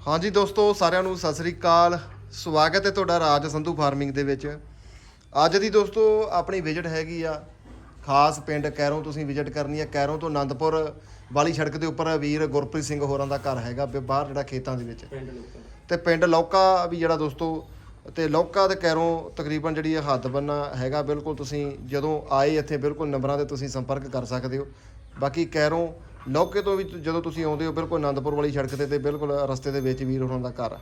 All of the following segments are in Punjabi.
ਹਾਂਜੀ ਦੋਸਤੋ ਸਾਰਿਆਂ ਨੂੰ ਸਤਿ ਸ੍ਰੀ ਅਕਾਲ। ਸਵਾਗਤ ਹੈ ਤੁਹਾਡਾ ਰਾਜ ਸੰਧੂ ਫਾਰਮਿੰਗ ਦੇ ਵਿੱਚ। ਅੱਜ ਦੀ ਦੋਸਤੋ ਆਪਣੀ ਵਿਜ਼ਿਟ ਹੈਗੀ ਆ। ਖਾਸ ਪਿੰਡ ਕੈਰੋਂ ਤੁਸੀਂ ਵਿਜ਼ਿਟ ਕਰਨੀ ਹੈ ਕੈਰੋਂ ਤੋਂ ਆਨੰਦਪੁਰ ਵਾਲੀ ਸੜਕ ਦੇ ਉੱਪਰ ਵੀਰ ਗੁਰਪ੍ਰੀਤ ਸਿੰਘ ਹੋਰਾਂ ਦਾ ਘਰ ਹੈਗਾ ਬਾਹਰ ਜਿਹੜਾ ਖੇਤਾਂ ਦੇ ਵਿੱਚ। ਪਿੰਡ ਲੋਕਾਂ। ਤੇ ਪਿੰਡ ਲੌਕਾ ਵੀ ਜਿਹੜਾ ਦੋਸਤੋ ਤੇ ਲੌਕਾ ਤੇ ਕੈਰੋਂ ਤਕਰੀਬਨ ਜਿਹੜੀ ਇਹ ਹੱਦ ਬੰਨਾ ਹੈਗਾ ਬਿਲਕੁਲ ਤੁਸੀਂ ਜਦੋਂ ਆਏ ਇੱਥੇ ਬਿਲਕੁਲ ਨੰਬਰਾਂ ਤੇ ਤੁਸੀਂ ਸੰਪਰਕ ਕਰ ਸਕਦੇ ਹੋ। ਬਾਕੀ ਕੈਰੋਂ ਲੌਕੇ ਤੋਂ ਵੀ ਤ- ਜਦੋਂ ਤੁਸੀਂ ਆਉਂਦੇ ਹੋ, ਬਿਲਕੁਲ ਆਨੰਦਪੁਰ ਵਾਲੀ ਸੜਕ ਤੇ ਤੇ ਬਿਲਕੁਲ ਰਸਤੇ ਦੇ ਵਿੱਚ ਵੀਰ ਹੋਰਾਂ ਦਾ ਘਰ ਆ।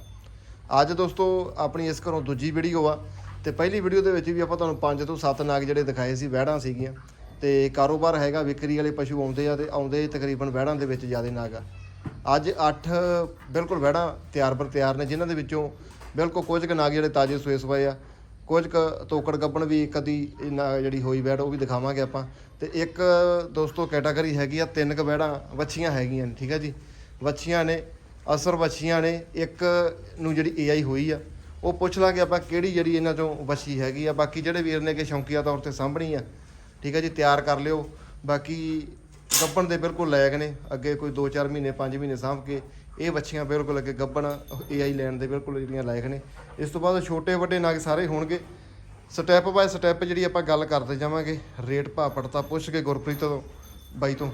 ਅੱਜ ਦੋਸਤੋ, ਆਪਣੀ ਇਸ ਘਰੋਂ ਦੂਜੀ ਵੀਡੀਓ ਆ ਤੇ ਪਹਿਲੀ ਵੀਡੀਓ ਦੇ ਵਿੱਚ ਵੀ ਆਪਾਂ ਤੁਹਾਨੂੰ ਪੰਜ ਤੋਂ ਸੱਤ ਨਾਗ ਜਿਹੜੇ ਦਿਖਾਏ ਸੀ, ਵਹਿੜਾਂ ਸੀਗੀਆਂ ਤੇ ਕਾਰੋਬਾਰ ਹੈਗਾ ਵਿਕਰੀ ਵਾਲੇ ਪਸ਼ੂ ਆਉਂਦੇ ਆ ਤੇ ਆਉਂਦੇ ਤਕਰੀਬਨ ਵਹਿੜਾਂ ਦੇ ਵਿੱਚ ਜ਼ਿਆਦਾ ਨਾਗ ਆ। ਅੱਜ 8 ਬਿਲਕੁਲ ਵਹਿੜਾਂ ਤਿਆਰ ਬਰ ਤਿਆਰ ਨੇ, ਜਿਨ੍ਹਾਂ ਦੇ ਵਿੱਚੋਂ ਬਿਲਕੁਲ ਕੁਝ ਕੁ ਨਾਗ ਜਿਹੜੇ ਤਾਜ਼ੇ ਸੂਏ ਸਵਾਏ ਆ। ਕੁਝ ਕੁ ਤੋਕੜ ਗੱਬਣ ਵੀ ਕਦੀ ਇਹਨਾਂ ਜਿਹੜੀ ਹੋਈ ਵੈੜ ਉਹ ਵੀ ਦਿਖਾਵਾਂਗੇ ਆਪਾਂ। ਤੇ ਇੱਕ ਦੋਸਤੋ ਕੈਟਾਗਰੀ ਹੈਗੀ ਆ, ਤਿੰਨ ਕੁ ਬੈੜਾਂ ਵੱਛੀਆਂ ਹੈਗੀਆਂ ਨੇ, ਠੀਕ ਹੈ ਜੀ। ਵੱਛੀਆਂ ਨੇ, ਅਸਰ ਵੱਛੀਆਂ ਨੇ, ਇੱਕ ਨੂੰ ਜਿਹੜੀ ਏਆਈ ਹੋਈ ਆ, ਉਹ ਪੁੱਛ ਲਾਂਗੇ ਆਪਾਂ ਕਿਹੜੀ ਜਿਹੜੀ ਇਹਨਾਂ ਚੋਂ ਵੱਛੀ ਹੈਗੀ ਆ। ਬਾਕੀ ਜਿਹੜੇ ਵੀਰ ਨੇ ਕਿ ਸ਼ੌਂਕੀਆ ਤੌਰ ਤੇ ਸਾਂਭਣੀ ਆ, ਠੀਕ ਹੈ ਜੀ, ਤਿਆਰ ਕਰ ਲਿਓ। ਬਾਕੀ ਗੱਬਣ ਦੇ ਬਿਲਕੁਲ ਲਾਇਕ ਨੇ, ਅੱਗੇ ਕੋਈ 2-4 ਮਹੀਨੇ 5 ਮਹੀਨੇ ਸਾਂਭ ਕੇ ਇਹ ਬੱਚੀਆਂ ਬਿਲਕੁਲ ਅੱਗੇ ਗੱਬਣ ਏਆਈ ਲੈਣ ਦੇ ਬਿਲਕੁਲ ਜਿਹੜੀਆਂ ਲਾਇਕ ਨੇ। ਇਸ ਤੋਂ ਬਾਅਦ ਛੋਟੇ ਵੱਡੇ ਨਾਗ ਸਾਰੇ ਹੋਣਗੇ। ਸਟੈਪ ਬਾਏ ਸਟੈਪ ਜਿਹੜੀ ਆਪਾਂ ਗੱਲ ਕਰਦੇ ਜਾਵਾਂਗੇ, ਰੇਟ ਭਾਅ ਪੜਤਾ ਪੁੱਛ ਕੇ ਗੁਰਪ੍ਰੀਤ ਤੋਂ, ਬਾਈ ਤੋਂ।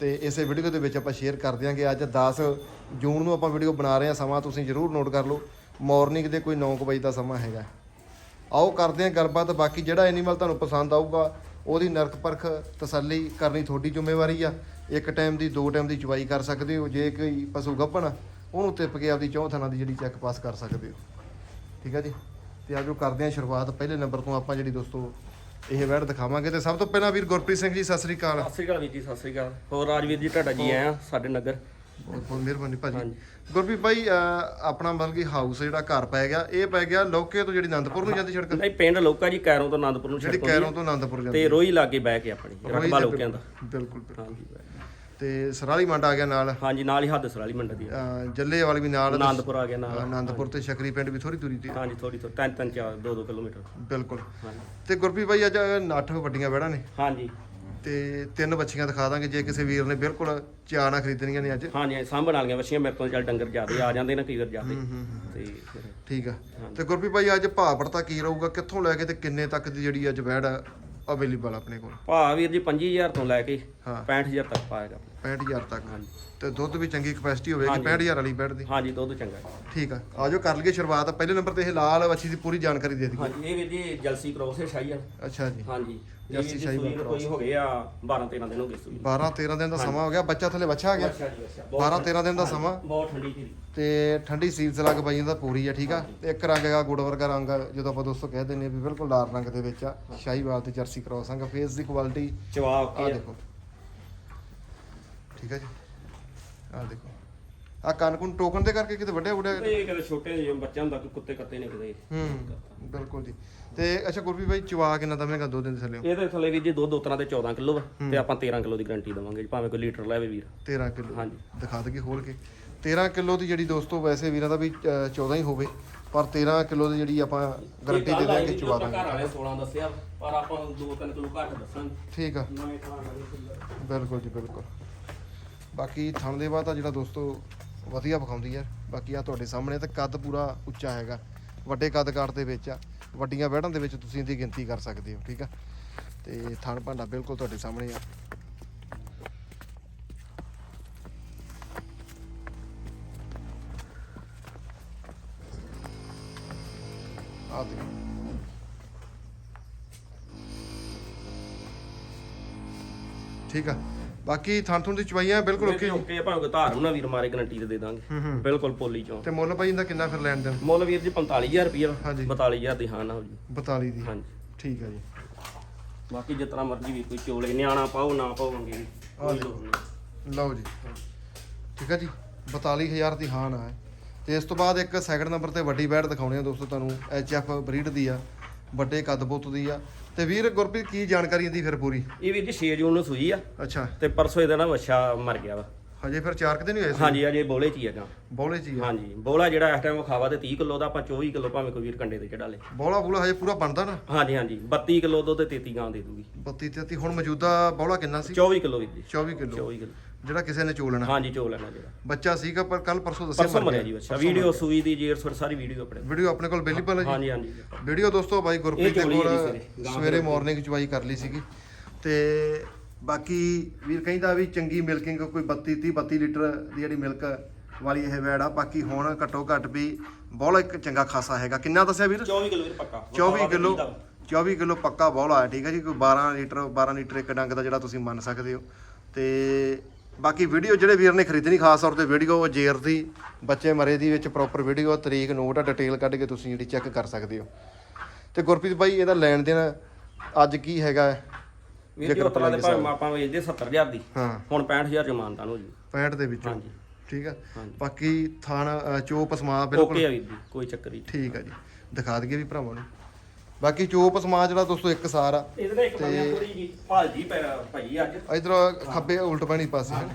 ਤੇ ਇਸੇ ਵੀਡੀਓ ਦੇ ਵਿੱਚ ਆਪਾਂ ਸ਼ੇਅਰ ਕਰ ਦਿਆਂਗੇ। ਅੱਜ 10 ਜੂਨ ਨੂੰ ਆਪਾਂ ਵੀਡੀਓ ਬਣਾ ਰਹੇ ਹਾਂ। ਸਮਾਂ ਤੁਸੀਂ ਜਰੂਰ ਨੋਟ ਕਰ ਲਓ। ਮਾਰਨਿੰਗ ਦੇ ਕੋਈ 9 ਵਜੇ ਦਾ ਸਮਾਂ ਹੈਗਾ। ਆਓ ਕਰਦੇ ਹਾਂ ਗੱਲਬਾਤ। ਬਾਕੀ ਜਿਹੜਾ ਐਨੀਮਲ ਤੁਹਾਨੂੰ ਪਸੰਦ ਆਊਗਾ, ਉਹਦੀ ਨਰਕ ਪਰਖ ਤਸੱਲੀ ਕਰਨੀ ਤੁਹਾਡੀ ਜ਼ਿੰਮੇਵਾਰੀ ਆ। ਇੱਕ ਟਾਈਮ ਦੀ ਦੋ ਟਾਈਮ ਦੀ ਚੁਵਾਈ ਕਰ ਸਕਦੇ ਹੋ। ਜੇ ਕੋਈ ਪਸ਼ੂ ਗੱਭਣ ਉਹਨੂੰ ਤਿੱਪ ਕੇ ਆਪਦੀ ਚੌਂ ਦੀ ਜਿਹੜੀ ਚੈੱਕ ਪਾਸ ਕਰ ਸਕਦੇ ਹੋ। ਠੀਕ ਆ ਜੀ? ਤੇ ਆਜੋ ਕਰਦੇ ਹਾਂ ਸ਼ੁਰੂਆਤ। ਪਹਿਲੇ ਨੰਬਰ ਤੋਂ ਆਪਾਂ ਜਿਹੜੀ ਦੋਸਤੋ ਇਹ ਵੈੜ ਦਿਖਾਵਾਂਗੇ। ਤੇ ਸਭ ਤੋਂ ਪਹਿਲਾਂ ਵੀਰ ਗੁਰਪ੍ਰੀਤ ਸਿੰਘ ਜੀ ਸਤਿ ਸ੍ਰੀ ਅਕਾਲ। ਸਤਿ ਸ੍ਰੀ ਅਕਾਲ ਵੀਰ ਜੀ ਸਤਿ ਸ੍ਰੀ ਅਕਾਲ। ਹੋਰ ਰਾਜਵੀਰ ਜੀ ਤੁਹਾਡਾ ਜੀ ਆਇਆ ਸਾਡੇ ਨਗਰ? ਬਹੁਤ ਬਹੁਤ ਮਿਹਰਬਾਨੀ ਭਾਜੀ। ਗੁਰਪ੍ਰੀਤ ਭਾਈ ਅਹ, ਆਪਣਾ ਮਤਲਬ ਕਿ ਹਾਊਸ ਜਿਹੜਾ ਘਰ ਪੈ ਗਿਆ ਇਹ ਪੈ ਗਿਆ ਲੋਕੇ ਤੋਂ ਜਿਹੜੀ ਆਨੰਦਪੁਰ ਨੂੰ ਜਾਂਦੀ ਸੜਕ? ਨਹੀਂ ਪਿੰਡ ਲੋਕਾ ਜੀ ਕੈਰੋਂ ਤੋਂ ਆਨੰਦਪੁਰ ਨੂੰ ਜਿਹੜੀ ਛੱਡ ਕੈਰੋਂ ਤੋਂ ਆਨੰਦਪੁਰ ਜਾਂਦੀ ਤੇ ਰੋਈ ਲਾਗੇ ਬਹਿ ਕੇ ਆਪਣੀ ਰੋਹੀ ਰਕਬਾ ਲੋਕਿਆਂ ਦਾ। ਬਿਲਕੁਲ ਬਿਲਕੁਲ। ਹਾਂਜੀ। ਤੇ ਸਰਾਲੀ ਮੰਡ ਆ ਗਿਆ ਨਾਲ। ਹਾਂਜੀ ਨਾਲ ਹੀ ਹੱਦ ਸਰਾਲੀ ਮੰਡ ਦੀ ਅਹ, ਜੱਲੇ ਵਾਲੀ ਵੀ ਨਾਲ। ਆਨੰਦਪੁਰ ਆ ਗਿਆ ਨਾਲ। ਆਨੰਦਪੁਰ ਤੇ ਸ਼ਕਰੀ ਪਿੰਡ ਵੀ ਥੋੜੀ ਦੂਰੀ ਤੇ। ਹਾਂਜੀ ਥੋੜੀ ਥੋੜੀ ਤਿੰਨ ਤਿੰਨ ਚਾਰ ਦੋ ਦੋ ਕਿਲੋਮੀਟਰ। ਬਿਲਕੁਲ। ਹਾਂਜੀ। ਤੇ ਗੁਰਪ੍ਰੀਤ ਭਾਈ ਅੱਜ ਨੱਠ ਵੱਡੀਆਂ ਵੜਾਂ ਨੇ। ਹਾਂਜੀ। ਤੇ ਤਿੰਨ ਬੱਚੀਆਂ ਦਿਖਾ ਦਾਂਗੇ ਜੇ ਕਿਸੇ ਵੀਰ ਨੇ ਬਿਲਕੁਲ ਚਾਅ ਨਾਲ ਖਰੀਦਣੀਆਂ ਨੇ ਅੱਜ। ਹਾਂਜੀ ਸਾਂਭਣ ਵਾਲੀਆਂ ਵਛੀਆਂ ਮੇਰੇ ਕੋਲ ਚੱਲ ਡੰਗਰ ਜ਼ਿਆਦੇ ਆ ਜਾਂਦੇ ਨੇ ਕਈ ਵਾਰ ਜ਼ਿਆਦੇ। ਤੇ ਫਿਰ ਠੀਕ ਆ। ਤੇ ਗੁਰਪ੍ਰੀਤ ਭਾਈ ਅੱਜ ਭਾਅ ਪੜਤਾ ਕੀ ਰਹੂਗਾ? ਕਿੱਥੋਂ ਲੈ ਕੇ ਤੇ ਕਿੰਨੇ ਤੱਕ ਦੀ ਜਿਹੜੀ ਅੱਜ ਵੈੜ ਅਵੇਲੇਬਲ ਆਪਣੇ ਕੋਲ? ਭਾ ਵੀਰ ਜੀ 25000 ਤੋਂ ਲੈ ਕੇ ਹਾਂ। 65000 ਤੱਕ ਪਾਏਗਾ 65000 ਤੱਕ। ਹਾਂਜੀ। ਤੇ ਦੁੱਧ ਵੀ ਚੰਗੀ ਕਪੈਸਿਟੀ ਹੋਵੇਗੀ 65000 ਵਾਲੀ ਵੈੜ ਦੀ। ਹਾਂਜੀ ਦੁੱਧ ਚੰਗਾ। ਹੈ। ਠੀਕ ਆ। ਆਜੋ ਕਰ ਲਈਏ ਸ਼ੁਰੂਆਤ। ਪਹਿਲੇ ਨੰਬਰ ਤੇ ਇਹ ਲਾਲ ਵੱਛੀ ਦੀ ਪੂਰੀ ਜਾਣਕਾਰੀ ਦੇ ਦਈਏ ਹਾਂਜੀ ਇਹ ਵੀਰ ਜੀ ਜਲਸੀ ਕ੍ਰੋਸ ਹੈ ਸ਼ਾਹੀ ਅੱਛਾ ਜੀ। ਹਾਂਜੀ। ਜਰਸੀ ਸ਼ਾਹੀ ਸ਼ਾਹੀ ਕੋਈ ਹੋ ਗਏ ਆ 12 13 ਦਿਨ ਹੋ ਗਏ ਸੂਈ 12 13 ਦਿਨ ਦਾ ਸਮਾਂ ਹੋ ਗਿਆ ਬੱਚਾ ਥੱਲੇ ਬੱਚਾ ਆ ਗਿਆ। ਅੱਛਾ ਜੀ ਅੱਛਾ 12 13 ਦਿਨ ਦਾ ਸਮਾਂ। ਬਹੁਤ ਠੰਡੀ ਸੀ। ਤੇ ਠੰਡੀ ਸੀਲਸ ਲੱਗ ਪਈ ਜਾਂਦਾ ਪੂਰੀ ਆ ਠੀਕ ਆ? ਤੇ ਇੱਕ ਰੰਗ ਹੈਗਾ ਗੁੜ ਵਰਗਾ ਰੰਗ ਆ, ਜਦੋਂ ਆਪਾਂ ਦੋਸਤੋ ਕਹਿ ਦਿੰਦੇ ਆ ਵੀ ਬਿਲਕੁਲ ਲਾਲ ਰੰਗ ਦੇ ਵਿੱਚ ਆ। ਸ਼ਾਹੀਵਾਲ ਤੇ ਜਰਸੀ ਕ੍ਰੋਸ ਸੰਗ ਫੇਸ ਦੀ ਕੁਆਲਿਟੀ ਜਵਾਬ ਆ ਕੀ ਦੇਖੋ। ਠੀਕ ਆ ਜੀ। ਆ ਦੇਖੋ। ਆ ਕੰਨ ਟੋਕਨ ਦੇ ਕਰਕੇ ਕਿਤੇ ਵੱਡੇ ਵੱਡੇ ਇਹ ਕਦੇ ਛੋਟੇ ਜਿਹੇ ਬੱਚਾ ਹੁੰਦਾ ਕੋਈ ਕੁੱਤੇ ਕੱਤੇ ਨੇ ਕਦੇ ਹੂੰ ਬਿਲਕੁਲ ਜੀ। ਤੇ ਅੱਛਾ ਗੁਰਪੀ ਬਾਈ ਚਵਾ ਕਿੰਨਾ ਦਵੇਂਗਾ ਦੋ ਦਿਨ ਦੇ ਥੱਲੇ? ਇਹਦੇ ਥੱਲੇ ਵੀ ਜੀ ਦੋ ਦੋ ਤਰ੍ਹਾਂ ਦੇ 14 ਕਿਲੋ ਵਾ ਤੇ ਆਪਾਂ 13 ਕਿਲੋ ਦੀ ਗਾਰੰਟੀ ਦਵਾਂਗੇ ਭਾਵੇਂ ਕੋਈ ਲੀਟਰ ਲੈਵੇ ਵੀਰ। 13 ਕਿਲੋ? ਹਾਂਜੀ। ਦਿਖਾ ਦਈਏ ਖੋਲ ਕੇ। 13 ਕਿਲੋ ਦੀ ਜਿਹੜੀ ਦੋਸਤੋ ਵੈਸੇ ਵੀਰਾਂ ਦਾ ਵੀ ਅ, 14 ਹੀ ਹੋਵੇ ਪਰ 13 ਕਿਲੋ ਦੀ ਜਿਹੜੀ ਆਪਾਂ ਗਾਰੰਟੀ ਦੇ ਦਾਂਗੇ ਚਵਾ ਦਾਂਗੇ। ਘਰ ਵਾਲੇ 16 ਦੱਸਿਆ ਪਰ ਆਪਾਂ ਨੂੰ 2-3 ਕਿਲੋ ਘੱਟ ਦੱਸਾਂਗੇ ਠੀਕ ਆ। ਬਿਲਕੁਲ ਜੀ ਬਿਲਕੁਲ। ਬਾਕੀ ਥਣ ਦੇ ਬਾਅਦ ਤਾਂ ਜਿਹੜਾ ਦੋਸਤੋ ਵਧੀਆ ਵਿਖਾਉਂਦੀ ਆ। ਬਾਕੀ ਆ ਤੁਹਾਡੇ ਸਾਹਮਣੇ ਤਾਂ ਕੱਦ ਪੂਰਾ ਉੱਚਾ ਹੈਗਾ। ਵੱਡੇ ਕੱਦ ਕਾਟ ਦੇ ਵਿੱਚ ਆ। ਵੱਡੀਆਂ ਵਹਿੜਾਂ ਦੇ ਵਿੱਚ ਤੁਸੀਂ ਇਹਦੀ ਗਿਣਤੀ ਕਰ ਸਕਦੇ ਹੋ, ਠੀਕ ਆ? ਤੇ ਥਣ ਭਾਂਡਾ ਬਿਲਕੁਲ ਤੁਹਾਡੇ ਸਾਹਮਣੇ ਆ। ਆ ਦੇਖੋ। ਠੀਕ ਆ? ਬਾਕੀ ਥਣ ਥੁਣ ਦੀ ਚਵਾਈਆਂ ਬਿਲਕੁਲ ਓਕੇ ਓਕੇ ਭਾਵੇਂ ਧਾਰ ਨਾ ਵੀਰ ਮਾਰੇ ਗਾਰੰਟੀ ਤੇ ਦੇ ਦਾਂਗੇ ਹੂੰ ਹੂੰ। ਬਿਲਕੁਲ ਪੋਲੀ ਚੋਂ। ਤੇ ਮੁੱਲ ਭਾਈ ਇਹਦਾ ਕਿੰਨਾ ਫਿਰ ਲੈਣ ਦੇਣ? ਮੁੱਲ ਵੀਰ ਜੀ 45000 ਰੁਪਏ ਹਾਂਜੀ। 42000 ਦੀ ਹਾਂ ਨਾ ਹੋ ਜੀ। 42 ਦੀ। ਹਾਂਜੀ। ਠੀਕ ਆ ਜੀ। ਬਾਕੀ ਜਿਤਨਾ ਮਰਜ਼ੀ ਵੀ ਕੋਈ ਚੋਲੇ ਨਿਆਣਾ ਪਾਓ ਨਾ ਪਾਓਗੇ ਲਓ ਜੀ। ਠੀਕ ਆ ਜੀ। 42000 ਦੀ ਹਾਨ ਆ ਤੇ ਇਸ ਤੋਂ ਬਾਅਦ ਇੱਕ ਸੈਕਿੰਡ ਨੰਬਰ ਤੇ ਵੱਡੀ ਬੈਟ ਦਿਖਾਉਣੀ ਆ ਦੋਸਤੋ ਤੁਹਾਨੂੰ। ਐਫ ਬਰੀਡ ਦੀ ਆ। ਵੱਡੇ ਕੱਦ ਬੁੱਤ ਦੀ ਆ। ਤੇ ਵੀਰ ਗੁਰਪ੍ਰੀਤ ਕੀ ਜਾਣਕਾਰੀ ਇਹਦੀ ਫਿਰ ਪੂਰੀ? ਇਹ ਵੀਰ ਜੀ 6 ਜੂਨ ਨੂੰ ਸੂਈ ਆ। ਅੱਛਾ। ਤੇ ਪਰਸੋਂ ਇਹਦਾ ਨਾ ਵੱਛਾ ਮਰ ਗਿਆ ਵਾ। ਹਜੇ ਫਿਰ ਚਾਰ ਕੁ ਦਿਨ ਹੀ ਹੋਏ ਸੀ। ਹਾਂਜੀ ਅਜੇ ਬੋਲੇ ਚ ਹੀ ਹੈਗਾ। ਬੋਲੇ ਜੀ ਹਾਂਜੀ ਬੋਲਾ ਜਿਹੜਾ ਇਸ ਟਾਈਮ ਖਾਵਾ ਤੇ 30 ਕਿਲੋ ਦਾ ਆਪਾਂ 24 ਕਿਲੋ ਭਾਵੇਂ ਕੋਈ ਵੀਰ ਕੰਡੇ ਤੇ ਚੜਾ ਲੇ। ਬੋਲਾ ਬੋਲਾ ਹਜੇ ਪੂਰਾ ਬਣਦਾ ਨਾ? ਹਾਂਜੀ ਹਾਂਜੀ 32 ਕਿਲੋ ਦੁੱਧ ਤੇ 33 ਗਾਂ ਦੇ ਦੂਗੀ। 32 33 ਹੁਣ ਮੌਜੂਦਾ ਬੋਲਾ ਕਿੰਨਾ ਸੀ? 24 ਕਿਲੋ ਵੀਰ ਜੀ 24 ਕਿਲੋ। 24 ਕਿਲੋ। ਜਿਹੜਾ ਕਿਸੇ ਨੇ ਚੋਲਣਾ ਹਾਂਜੀ ਚੋ ਲੈਣਾ ਜਿਹੜਾ। ਬੱਚਾ ਸੀਗਾ ਪਰ ਕੱਲ ਪਰਸੋਂ ਦੱਸਿਆ ਪਰਸੋਂ ਮਰਿਆ। ਜੀ ਬੱਚਾ। ਵੀਡੀਓ ਸੂਈ ਦੀ ਜੇਰ ਸੁਰ ਸਾਰੀ ਵੀਡੀਓ ਆਪਣੇ ਵੀਡੀਓ ਆਪਣੇ ਕੋਲ ਅਵੇਲੇਬਲ ਹੈ ਜੀ। ਹਾਂਜੀ ਹਾਂਜੀ। ਵੀਡੀਓ ਦੋਸਤੋ ਬਾਈ ਗੁਰਪ੍ਰੀਤ ਦੇ ਕੋਲ ਸਵੇਰੇ। ਸਵੇਰੇ ਮਾਰਨਿੰਗ ਚਵਾਈ ਕਰ ਲਈ ਸੀਗੀ। ਤੇ ਬਾਕੀ ਵੀਰ ਕਹਿੰਦਾ ਵੀ ਚੰਗੀ ਮਿਲਕਿੰਗ ਕੋਈ 32 30 32 ਲੀਟਰ ਦੀ ਜਿਹੜੀ ਮਿਲਕ ਵਾਲੀ ਇਹ ਵੈੜ ਆ। ਬਾਕੀ ਹੁਣ ਘੱਟੋ ਘੱਟ ਵੀ ਬਹੁਤ ਇੱਕ ਚੰਗਾ ਖਾਸਾ ਹੈਗਾ। ਕਿੰਨਾ ਦੱਸਿਆ ਵੀਰ? 24 ਕਿਲੋ ਪੱਕਾ। 24 ਕਿਲੋ 24 ਕਿਲੋ ਪੱਕਾ ਬੌਲਾ ਹੈ ਠੀਕ ਹੈ ਜੀ ਕੋਈ 12 ਲੀਟਰ 12 ਲੀਟਰ ਇੱਕ ਡੰਗ ਦਾ ਜਿਹੜਾ ਤੁਸੀਂ ਮੰਨ ਸਕਦੇ ਹੋ। ਤੇ ਬਾਕੀ ਵੀਡੀਓ ਜਿਹੜੇ ਵੀਰ ਨੇ ਖਰੀਦਣੀ ਖਾਸ ਤੌਰ ਤੇ ਵੀਡੀਓ ਜੇਰ ਦੀ ਬੱਚੇ ਮਰੇ ਦੀ ਵਿੱਚ ਪ੍ਰੋਪਰ ਵੀਡੀਓ ਤਰੀਕ ਨੋਟ ਡਿਟੇਲ ਕੱਢ ਕੇ ਤੁਸੀਂ ਜਿਹੜੀ ਚੈੱਕ ਕਰ ਸਕਦੇ ਹੋ। ਤੇ ਗੁਰਪ੍ਰੀਤ ਬਾਈ ਇਹਦਾ ਲੈਣ ਦੇਣ ਅੱਜ ਕੀ ਹੈਗਾ? ਵੀਡੀਓ ਪਲਾ ਦੇ ਭਾਵੇਂ ਆਪਾਂ ਵੇਚਦੇ 70000 ਦੀ ਹਾਂ। ਹੁਣ 65000 ਜਮਾਨਤਾ ਹੋ ਜੀ 65 ਦੇ ਵਿੱਚੋਂ। ਹਾਂਜੀ। ਠੀਕ ਆ। ਬਾਕੀ ਥਾਣ ਚੋਪ ਸਮਾ ਬਿਲਕੁਲ ਓਕੇ ਆ ਵੀਰ ਜੀ ਕੋਈ ਚੱਕਰ ਨਹੀਂ। ਠੀਕ ਆ ਜੀ। ਦਿਖਾ ਦਈਏ ਵੀ ਭਰਾਵਾਂ ਨੂੰ। ਬਾਕੀ ਚੋਪ ਸਮਾ ਜਿਹੜਾ ਦੋਸਤੋ ਇੱਕ ਸਾਰ। ਆ ਇਹਦੇ ਇੱਕ ਬੰਦਿਆ ਥੋੜੀ ਜੀ ਭਾਜੀ ਪੈ ਭਾਈ ਅੱਜ। ਇਧਰ ਖੱਬੇ ਉਲਟ ਪੈਣੀ ਪਾਸੇ। ਹੈ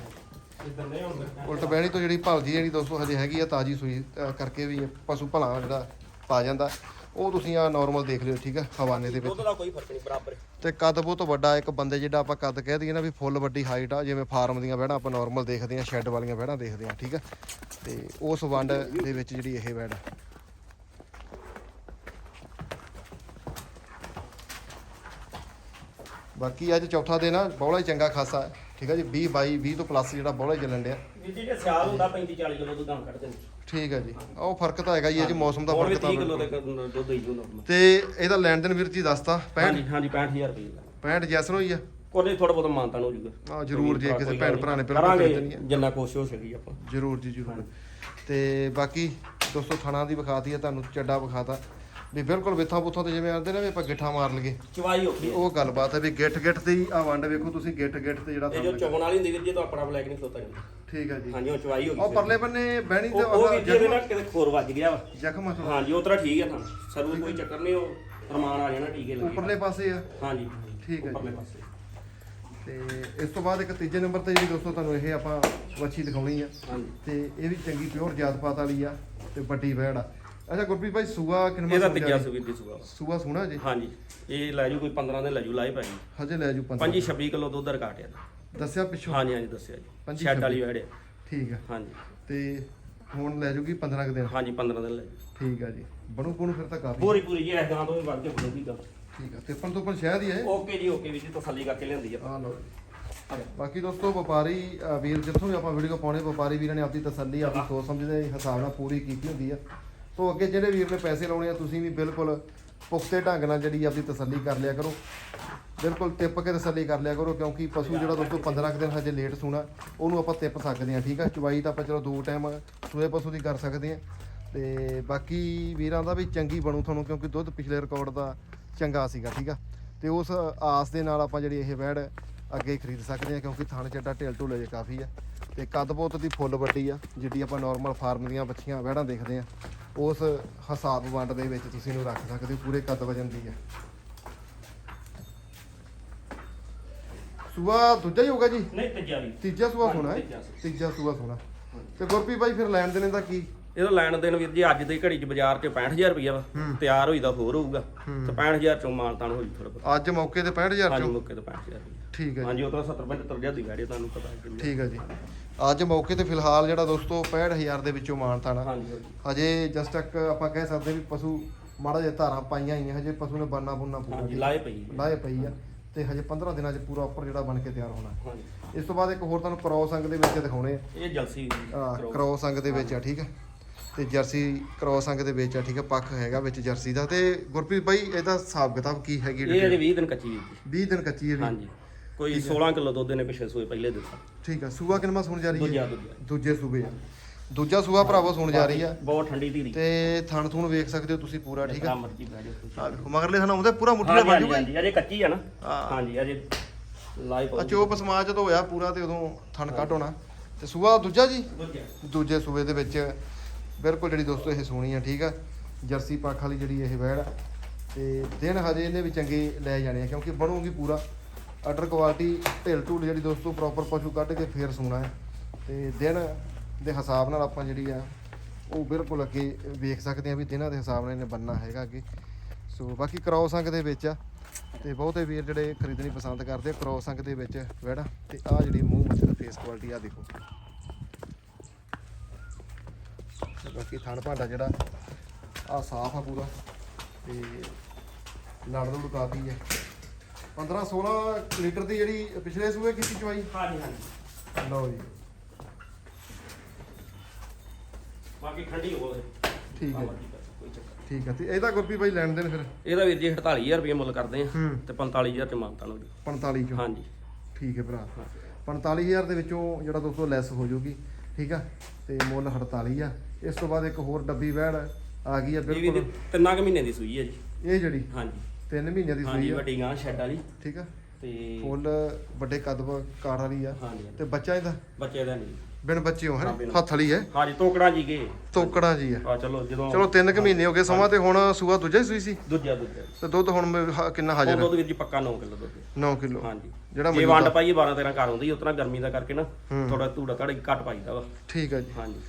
ਉਲਟ ਬਹਿਣੀ ਤੋਂ ਜਿਹੜੀ ਭਲਜੀ ਜਿਹੜੀ ਦੋਸਤੋ ਹਜੇ ਹੈਗੀ ਆ ਤਾਜੀ ਸੂਈ ਕਰਕੇ ਵੀ ਪਸ਼ੂ ਭਲਾ ਜਿਹੜਾ ਪਾ ਜਾਂਦਾ। ਉਹ ਤੁਸੀਂ ਆ ਨਾਰਮਲ ਦੇਖ ਲਿਓ ਠੀਕ ਆ? ਹਵਾਨੇ ਦੇ ਵਿੱਚ। ਦੁੱਧ ਦਾ ਕੋਈ ਫ਼ਰਕ ਨਹੀਂ ਬਰਾਬਰ। ਤੇ ਕੱਦ ਬਹੁਤ ਵੱਡਾ ਇੱਕ ਬੰਦੇ ਜਿਹੜਾ ਆਪਾਂ ਕੱਦ ਕਹਿ ਦਈਏ ਨਾ ਵੀ ਫੁੱਲ ਵੱਡੀ ਹਾਈਟ ਆ ਜਿਵੇਂ ਫਾਰਮ ਦੀਆਂ ਵਹਿੜਾਂ ਆਪਾਂ ਨਾਰਮਲ ਦੇਖਦੇ ਆ ਸ਼ੈੱਡ ਵਾਲੀਆਂ ਵਹਿੜਾਂ ਦੇਖਦੇ ਆ ਠੀਕ ਆ? ਤੇ ਉਸ ਵੰਡ ਦੇ ਵਿੱਚ ਜਿਹੜੀ ਇਹ ਵਹਿੜ ਆ। ਬਾਕੀ ਅੱਜ ਚੌਥਾ ਦਿਨ ਆ ਬੌਲਾ ਹੀ ਚੰਗਾ ਖਾਸਾ ਠੀਕ ਆ ਜੀ? 20 22 20 ਤੋਂ ਪਲੱਸ ਜਿਹੜਾ ਬੌਲਾ ਹੀ ਚੱਲਣ ਡਿਆ। ਜੀ ਜੇ ਸਿਆਲ ਹੁੰਦਾ 35 40 ਕਿਲੋ ਦੁੱਧ ਗਾਂ ਕੱਢ ਦਿੰਦੇ। ਠੀਕ ਹੈ ਜੀ। ਉਹ ਫ਼ਰਕ ਤਾਂ ਹੈਗਾ ਹੀ ਹੈ ਜੀ ਮੌਸਮ ਦਾ ਹੁਣ ਵੀ ਫ਼ਰਕ ਤਾਂ 30 ਕਿਲੋ ਦੇ ਦੁੱਧ ਹੀ ਜੂਗਾ ਤੇ ਇਹਦਾ ਲੈਣ ਦੇਣ ਵੀਰ ਜੀ ਦੱਸਤਾ 65 ਹਾਂਜੀ ਹਾਂਜੀ 65000 ਰੁਪਏ ਦਾ। 65 ਜੈਸਨ ਹੋਈ ਆ। ਕੋਲੇ ਥੋੜਾ ਬਹੁਤ ਮਾਨਤਾਨ ਹੋ ਜੂਗਾ ਆ ਜਰੂਰ ਜੇ ਕਿਸੇ ਭੈਣ ਭਰਾ ਨੇ। ਬਿਲਕੁਲ ਕਰਾਂਗੇ ਆ। ਜਿੰਨਾ ਕੋਸ਼ਿਸ਼ ਹੋ ਸਕੀ ਆਪਾਂ। ਜਰੂਰ ਜੀ ਜਰੂਰ। ਤੇ ਬਾਕੀ ਦੋਸਤੋ ਥਣਾ ਦੀ ਵਿਖਾਤੀ ਆ ਤੁਹਾਨੂੰ ਚੱਡਾ ਵਿਖਾਤਾ। ਵੀ ਬਿਲਕੁਲ ਵਿਥਾਂ ਬੁੱਥਾਂ ਤੇ ਜਿਵੇਂ ਆਉਂਦੇ ਨੇ ਵੀ ਆਪਾਂ ਗਿੱਠਾ ਮਾਰ ਲਈਏ। ਚਵਾਈ ਹੋ ਵੀ ਗਈ ਉਹ ਗੱਲਬਾਤ ਹੈ ਵੀ ਗਿੱਠ ਗਿੱਠ ਤੇ ਹੀ ਆ ਵੰਡ ਵੇਖੋ ਤੁਸੀਂ ਗਿੱਠ ਗਿੱਠ ਤੇ ਜਿਹੜਾ ਇਹ ਜੋ। ਚੋਣ ਵਾਲੀ ਹੁੰਦੀ ਵੀਰ ਜੀ ਤਾਂ ਆਪਣਾ ਬਲੈਕ ਨਹੀਂ ਖਲੋਤਾ ਜਾਂਦਾ। ਠੀਕ ਹੈ ਜੀ। ਹਾਂਜੀ ਉਹ ਚਵਾਈ ਹੋ ਗਈ ਉਹ ਪਰਲੇ ਬੰਨੇ ਬਹਿਣੀ ਤੇ ਉਹ ਜੀ ਜ਼ਖਮ ਨਾਲ ਕਿਤੇ ਖੋਰ ਵੱਜ ਗਿਆ ਵਾ। ਜ਼ਖਮ ਆ ਥੋੜ੍ਹਾ। ਹਾਂਜੀ ਉਹ ਤਰ੍ਹਾਂ ਠੀਕ ਹੈ ਤਾਂ ਸਰੂ ਕੋਈ ਚੱਕਰ ਨਹੀਂ ਉਹ ਰਮਾਨ ਆ ਜਾਣਾ ਟੀਕੇ ਲੱਗੇ ਉੱਪਰਲੇ ਪਾਸੇ ਆ। ਹਾਂਜੀ ਠੀਕ ਹੈ ਜੀ। ਉੱਪਰਲੇ ਪਾਸੇ। ਤੇ ਇਸ ਤੋਂ ਬਾਅਦ ਇੱਕ ਤੀਜੇ ਨੰਬਰ ਤੇ ਜਿਹੜੀ ਦੋਸਤੋ ਤੁਹਾਨੂੰ ਇਹ ਆਪਾਂ ਵੱਛੀ ਦਿਖਾਉਣੀ ਆ। ਤੇ ਇਹ ਵੀ ਚੰਗੀ ਪਿਓਰ ਜਾਤ ਪਾਤ ਵਾਲੀ ਆ ਤੇ ਵੱਡੀ ਵੈੜ ਆ। ਅੱਛਾ ਗੁਰਪ੍ਰੀਤ ਭਾਈ ਸੂਆ ਕਿੰਨਾ ਇਹਦਾ ਤੀਜਾ ਸੁਵੀਰ ਦੀ ਸੁਗਾ ਸੂਆ ਸੋਹਣਾ ਜੀ? ਹਾਂਜੀ। ਇਹ ਲੈ ਜੂ ਕੋਈ 15 ਦਿਨ ਲੈ ਜੂ ਲਾਈ ਭਾਜੀ। ਹਜੇ ਲੈ ਜੂ 15 ਪੰਜੀ 26 ਕਿਲੋ ਦੁੱਧ ਰਿਕਾਰਡ ਆ ਦੱਸਿਆ ਪਿੱਛੋਂ? ਹਾਂਜੀ ਹਾਂਜੀ ਦੱਸਿਆ ਜੀ। ਸ਼ੈਡ ਵਾਲੀ ਵੜੇ। ਠੀਕ ਆ। ਹਾਂਜੀ। ਤੇ ਹੁਣ ਲੈ ਜੂਗੀ 15 ਕੁ ਦਿਨ। ਹਾਂਜੀ 15 ਦਿਨ ਲੈ ਜੂ ਠੀਕ ਆ ਜੀ। ਬਣੂ ਬਣੂ ਫਿਰ ਤਾਂ ਕਾਫੀ। ਪੂਰੀ ਪੂਰੀ ਜੀ ਇਸ ਗਾਂ ਤੋਂ ਵੀ ਵੱਧ ਕੇ ਬਣੂਗੀ ਗੱਲ ਠੀਕ ਆ ਤੇ ਪਨ ਤੋਂ ਪਨ ਸ਼ਾਇਦ ਹੀ ਹੈ ਓਕੇ ਜੀ ਓਕੇ ਵੀ ਜੀ ਤਸੱਲੀ ਕਰਕੇ ਲਿਆਂਦੀ ਆ। ਆ ਲਓ ਬਾਕੀ ਦੋਸਤੋ ਵਪਾਰੀ ਵੀਰ ਜਿੱਥੋਂ ਵੀ ਆਪਾਂ ਵੀਡੀਓ ਪਾਉਣੇ ਵਪਾਰੀ ਵੀਰਾਂ ਨੇ ਆਪਦੀ ਤਸੱਲੀ ਆਪਦੀ ਸੋਚ ਸਮਝ ਦੇ ਹਿਸਾਬ ਨਾਲ ਪੂਰੀ ਕੀਤੀ ਹੁੰਦੀ ਆ। ਤੋਂ ਅੱਗੇ ਜਿਹੜੇ ਵੀਰ ਨੇ ਪੈਸੇ ਲਾਉਣੇ ਆ, ਤੁਸੀਂ ਵੀ ਬਿਲਕੁਲ ਪੁਖਤੇ ਢੰਗ ਨਾਲ ਜਿਹੜੀ ਆਪਦੀ ਤਸੱਲੀ ਕਰ ਲਿਆ ਕਰੋ। ਬਿਲਕੁਲ ਟਿੱਪ ਕੇ ਤਸੱਲੀ ਕਰ ਲਿਆ ਕਰੋ, ਕਿਉਂਕਿ ਪਸ਼ੂ ਜਿਹੜਾ ਦੋਸਤੋ 15 ਕੁ ਦਿਨ ਹਜੇ ਲੇਟ ਸੂਣਾ, ਉਹਨੂੰ ਆਪਾਂ ਟਿੱਪ ਸਕਦੇ ਆ, ਠੀਕ ਆ? ਚਵਾਈ ਤਾਂ ਆਪਾਂ ਚਲੋ ਦੋ ਟਾਈਮ ਸੂਏ ਪਸ਼ੂ ਦੀ ਕਰ ਸਕਦੇ ਆ। ਤੇ ਬਾਕੀ ਵੀਰਾਂ ਦਾ ਵੀ ਚੰਗੀ ਬਣੂ ਤੁਹਾਨੂੰ, ਕਿਉਂਕਿ ਦੁੱਧ ਪਿਛਲੇ ਰਿਕਾਰਡ ਦਾ ਚੰਗਾ ਸੀਗਾ, ਠੀਕ ਆ? ਤੇ ਉਸ ਆਸ ਦੇ ਨਾਲ ਆਪਾਂ ਜਿਹੜੀ ਇਹ ਵੈੜ ਅੱਗੇ ਖਰੀਦ ਸਕਦੇ ਆ ਕਿਉਂਕਿ ਥਣ ਚੱਡਾ ਢੇਲ ਢੁਲੇ ਜੇ ਕਾਫੀ ਆ। ਤੇ ਕੱਦ ਬਹੁਤ ਦੀ ਫੁੱਲ ਵੱਡੀ ਆ ਜਿੱਡੀ ਆਪਾਂ ਨਾਰਮਲ ਫਾਰਮ ਦੀਆਂ ਬੱਚੀਆਂ ਵੈੜਾਂ ਦੇਖਦੇ ਆ ਉਸ ਹਿਸਾਬ ਵੰਡ ਦੇ ਵਿੱਚ ਤੁਸੀਂ ਇਹਨੂੰ ਰੱਖ ਸਕਦੇ ਹੋ ਪੂਰੇ ਕੱਦ ਵਜਨ ਦੀ ਆ। ਸੂਆ ਦੂਜਾ ਹੀ ਹੋਗਾ ਜੀ? ਨਹੀਂ ਤੀਜਾ ਵੀ। ਤੀਜਾ ਸੂਆ ਸੋਣਾ ਹੈ? ਤੀਜਾ ਸੂਆ। ਸੋਣਾ ਤੇ ਗੁਰਪ੍ਰੀਤ ਭਾਈ ਫਿਰ ਲੈਣ ਦੇਣ ਦਾ ਕੀ? ਇਹਦਾ ਲੈਣ ਦੇਣ ਵੀਰ ਜੀ ਅੱਜ ਦੀ ਘੜੀ 'ਚ ਬਾਜ਼ਾਰ 'ਚ 65000 ਰੁਪਇਆ ਵਾ। ਤਿਆਰ ਹੋਈ ਦਾ ਹੋਰ ਹੋਊਗਾ। ਤੇ 65000 ਚੋਂ ਮਾਨਤਾਨ ਹੋਈ ਥੋੜਾ ਅੱਜ ਮੌਕੇ ਤੇ 65000 ਹਾਂਜੀ ਚੋਂ? ਮੁੱਕੇ ਤੋਂ 65000 ਰੁਪਇਆ ਠੀਕ ਹੈ ਜੀ। ਹਾਂਜੀ ਉਹ ਤਾਂ 70 75000 ਦੀ ਗਾੜੀ ਤੁਹਾਨੂੰ ਪਤਾ ਹੈ ਕਿੰਨੀ। ਠੀਕ ਹੈ ਜੀ। ਅੱਜ ਮੌਕੇ ਤੇ ਫਿਲਹਾਲ ਜਿਹੜਾ ਦੋਸਤੋ 65000 ਦੇ ਵਿੱਚੋਂ ਮਾਨਤਾਣਾ ਹਾਂਜੀ ਹਾਂਜੀ। ਹਜੇ ਜਸਟ ਤੱਕ ਆਪਾਂ ਕਹਿ ਸਕਦੇ ਵੀ ਪਸ਼ੂ ਮਾੜਾ ਜਿਹਾ ਧਾਰਾਂ ਪਾਈਆਂ ਹੋਈਆਂ ਹਜੇ ਪਸ਼ੂ ਨੇ ਬਾਨਾ ਬੁੰਨਾ ਪੂਰਾ ਹਾਂਜੀ ਲਾਏ ਪਈ ਹੈ। ਲਾਏ ਪਈ ਆ ਤੇ ਹਜੇ 15 ਦਿਨਾਂ 'ਚ ਪੂਰਾ ਉੱਪਰ ਜਿਹੜਾ ਬਣ ਕੇ ਤਿਆਰ ਹੋਣਾ। ਹਾਂਜੀ। ਇਸ ਤੋਂ ਬਾਅਦ ਇੱਕ ਹੋਰ ਤੁਹਾਨੂੰ ਕ੍ਰੋਸ ਅੰਗ ਦੇ ਵਿੱਚ ਦਿਖਾਉਣੇ ਇਹ ਜਲਸੀ ਆ ਕ੍ਰੋਸ ਅੰਗ ਦੇ ਵਿੱਚ ਆ ਠੀਕ ਆ ਤੇ ਜਰਸੀ ਕ੍ਰੋਸ ਅੰਗ ਦੇ ਵਿੱਚ ਆ ਠੀਕ ਆ ਪੱਖ ਹੈਗਾ ਵਿੱਚ ਜਰਸੀ ਦਾ। ਤੇ ਗੁਰਪ੍ਰੀਤ ਭਾਈ ਇਹਦਾ ਹਿਸਾਬ ਕਿਤਾਬ ਕੀ ਹੈਗੀ? ਇਹ ਅਜੇ 20 ਦਿਨ ਕੱਚੀ ਵੀਰ ਜੀ 20 ਦਿਨ ਕੱਚੀ ਹੈ ਵੀ ਹਾਂਜੀ। ਕੋਈ 16 ਕਿਲੋ ਦੁੱਧ ਨੇ ਪਿਛਲੇ ਸੂਏ ਪਹਿਲੇ ਦਿੱਤਾ। ਠੀਕ ਆ ਸੂਆ ਕਿੰਨਾ ਸੁਣ ਜਾ ਰਹੀ ਦੂਜਾ ਹੈ? ਦੂਜਾ ਦੂਜੇ। ਸੂਬੇ ਆ। ਦੂਜਾ ਸੂਆ ਭਰਾਵੋ ਸੁਣ ਜਾ ਰਹੀ ਆ। ਬਹੁਤ ਠੰਡੀ ਧੀਰੀ। ਤੇ ਥਣ ਥੁਣ ਵੇਖ ਸਕਦੇ ਹੋ ਤੁਸੀਂ ਪੂਰਾ ਠੀਕ ਆ? ਮਰਜ਼ੀ ਬਹਿ ਜਾਓ ਤੁਸੀਂ। ਆ ਦੇਖੋ ਮਗਰਲੇ ਥਣ ਆਉਂਦੇ ਪੂਰਾ ਮੁੱਠੀ ਦਾ ਹਾਂਜੀ ਬਣ ਜੂਗਾ ਹਾਂਜੀ ਅਜੇ ਕੱਚੀ ਆ ਨਾ। ਹਾਂ। ਹਾਂਜੀ ਅਜੇ ਲਾਈਵ ਆ ਚੋਪ ਸਮਾਜ ਜਦੋਂ ਹੋਇਆ ਪੂਰਾ ਤੇ ਉਦੋਂ ਥਣ ਕੱਢ ਹੋਣਾ। ਤੇ ਸੂਆ ਦੂਜਾ ਜੀ? ਦੂਜਾ। ਦੂਜੇ ਸੂਬੇ ਦੇ ਵਿੱਚ। ਬਿਲਕੁਲ ਜਿਹੜੀ ਦੋਸਤੋ ਇਹ ਸੋਹਣੀ ਆ ਠੀਕ ਆ? ਜਰਸੀ ਪੱਖ ਵਾਲੀ ਜਿਹੜੀ ਇਹ ਵੈੜ ਆ। ਤੇ ਦਿਨ ਹਜੇ ਇਹਨੇ ਵੀ ਚੰਗੇ ਲੈ ਜਾਣੇ ਆ ਕਿਉਂਕਿ ਬਣੂਗੀ ਪੂਰਾ। ਅਡਰ ਕੁਆਲਿਟੀ ਢਿੱਲ ਢੂਲ ਜਿਹੜੀ ਦੋਸਤੋ ਪ੍ਰੋਪਰ ਪਸ਼ੂ ਕੱਢ ਕੇ ਫੇਰ ਸੋਣਾ ਹੈ। ਤੇ ਦਿਨ ਦੇ ਹਿਸਾਬ ਨਾਲ ਆਪਾਂ ਜਿਹੜੀ ਆ, ਉਹ ਬਿਲਕੁਲ ਅੱਗੇ ਵੇਖ ਸਕਦੇ ਆ ਵੀ ਦਿਨਾਂ ਦੇ ਹਿਸਾਬ ਨਾਲ ਇਹਨੇ ਬੰਨਾ ਹੈਗਾ ਅੱਗੇ। ਸੋ ਬਾਕੀ ਕ੍ਰੋਸ ਅੰਗ ਦੇ ਵਿੱਚ ਆ, ਤੇ ਬਹੁਤੇ ਵੀਰ ਜਿਹੜੇ ਖਰੀਦਣੀ ਪਸੰਦ ਕਰਦੇ ਆ ਕ੍ਰੋਸ ਅੰਕ ਦੇ ਵਿੱਚ ਵੈੜਾ ਤੇ ਆ ਜਿਹੜੀ ਮੂੰਹ ਮੱਛੀ ਫੇਸ ਕੁਆਲਿਟੀ ਆ ਦੇਖੋ। ਬਾਕੀ ਥਣ ਭਾਂਡਾ ਜਿਹੜਾ ਆ ਸਾਫ਼ ਆ ਪੂਰਾ। ਤੇ ਲੜ ਲੁੜ ਕਾਫੀ ਹੈ 15 16 ਲੀਟਰ ਦੀ ਜਿਹੜੀ ਪਿਛਲੇ ਸੂਏ ਕੀਤੀ ਚਵਾਈ ਹਾਂਜੀ ਹਾਂਜੀ। ਲਓ ਜੀ। ਬਾਕੀ ਠੰਡੀ ਹੋ ਗਈ। ਠੀਕ ਹੈ। ਕੋਈ ਚੱਕਰ ਠੀਕ ਹੈ ਤੇ ਇਹਦਾ ਗੁਰਪੀ ਭਾਈ ਲੈਣ ਦੇਣ ਫਿਰ? ਇਹਦਾ ਵੀਰ ਜੀ 48000 ਰੁਪਏ ਮੁੱਲ ਕਰਦੇ ਆ ਹੂੰ। ਤੇ 45000 ਚ ਮਾਨਤਾ ਲਓ ਜੀ। 45 ਚੋਂ? ਹਾਂਜੀ। ਠੀਕ ਹੈ ਭਰਾ। 45000 ਦੇ ਵਿੱਚੋਂ ਜਿਹੜਾ ਦੋਸਤੋ ਲੈਸ ਹੋ ਜਾਊਗੀ ਠੀਕ ਆ? ਤੇ ਮੁੱਲ 48 ਆ। ਇਸ ਤੋਂ ਬਾਅਦ ਇੱਕ ਹੋਰ ਡੱਬੀ ਵਹਿੜ ਆ ਗਈ ਆ ਇਹ ਵੀ ਬਿਲਕੁਲ। ਤਿੰਨਾਂ ਕੁ ਮਹੀਨੇ ਦੀ ਸੂਈ ਹੈ ਜੀ। ਇਹ ਜਿਹੜੀ? ਹਾਂਜੀ। 3 ਮਹੀਨਿਆਂ ਦੀ ਸੂਈ ਹਾਂਜੀ ਆ। ਵੱਡੀ ਗਾਂ ਸ਼ੈੱਡ ਵਾਲੀ। ਠੀਕ ਆ? ਤੇ ਫੁੱਲ ਵੱਡੇ ਕੱਦ ਕਾਰ ਵਾਲੀ ਆ। ਹਾਂਜੀ ਤੇ ਬੱਚਾ ਇਹਦਾ? ਬੱਚੇ ਦਾ ਨਹੀਂ। ਬਿਨ ਬੱਚਿਓ ਹੈ ਹਾਂ, ਬਿਨ। ਹੱਥ ਵਾਲੀ ਹੈ। ਹਾਂਜੀ ਤੋਕੜਾ ਜੀ ਕੇ। ਤੋਕੜਾ ਜੀ ਆ। ਆ ਚਲੋ ਜਦੋਂ ਚਲੋ 3 ਕੁ ਮਹੀਨੇ ਹੋ ਗਏ ਸਮਾਂ ਤੇ ਹੁਣ ਸੂਆ ਦੂਜਾ ਹੀ ਸੂਈ ਸੀ? ਦੂਜਾ ਦੂਜਾ। ਤੇ ਦੁੱਧ ਹੁਣ ਮ- ਹ- ਕਿੰਨਾ ਉਹ ਹਾਜ਼ਰ ਹੈ? ਦੁੱਧ ਵੀਰ ਜੀ ਪੱਕਾ 9 ਕਿਲੋ ਦੁੱਧ। 9 ਕਿਲੋ। ਹਾਂਜੀ। ਜਿਹੜਾ ਜੇ ਮੌਜੂਦਾ- ਵੰਡ ਪਾਈਏ 12 13 ਘਰ ਹੁੰਦੀ ਉਤਨਾ ਗਰਮੀ ਦਾ ਕਰਕੇ ਨਾ। ਥੋੜਾ ਧੂੜਾ ਧੜਾ ਘੱਟ ਪਾਈਦਾ ਵਾ। ਠੀਕ ਹੈ ਜੀ। ਹਾਂਜੀ।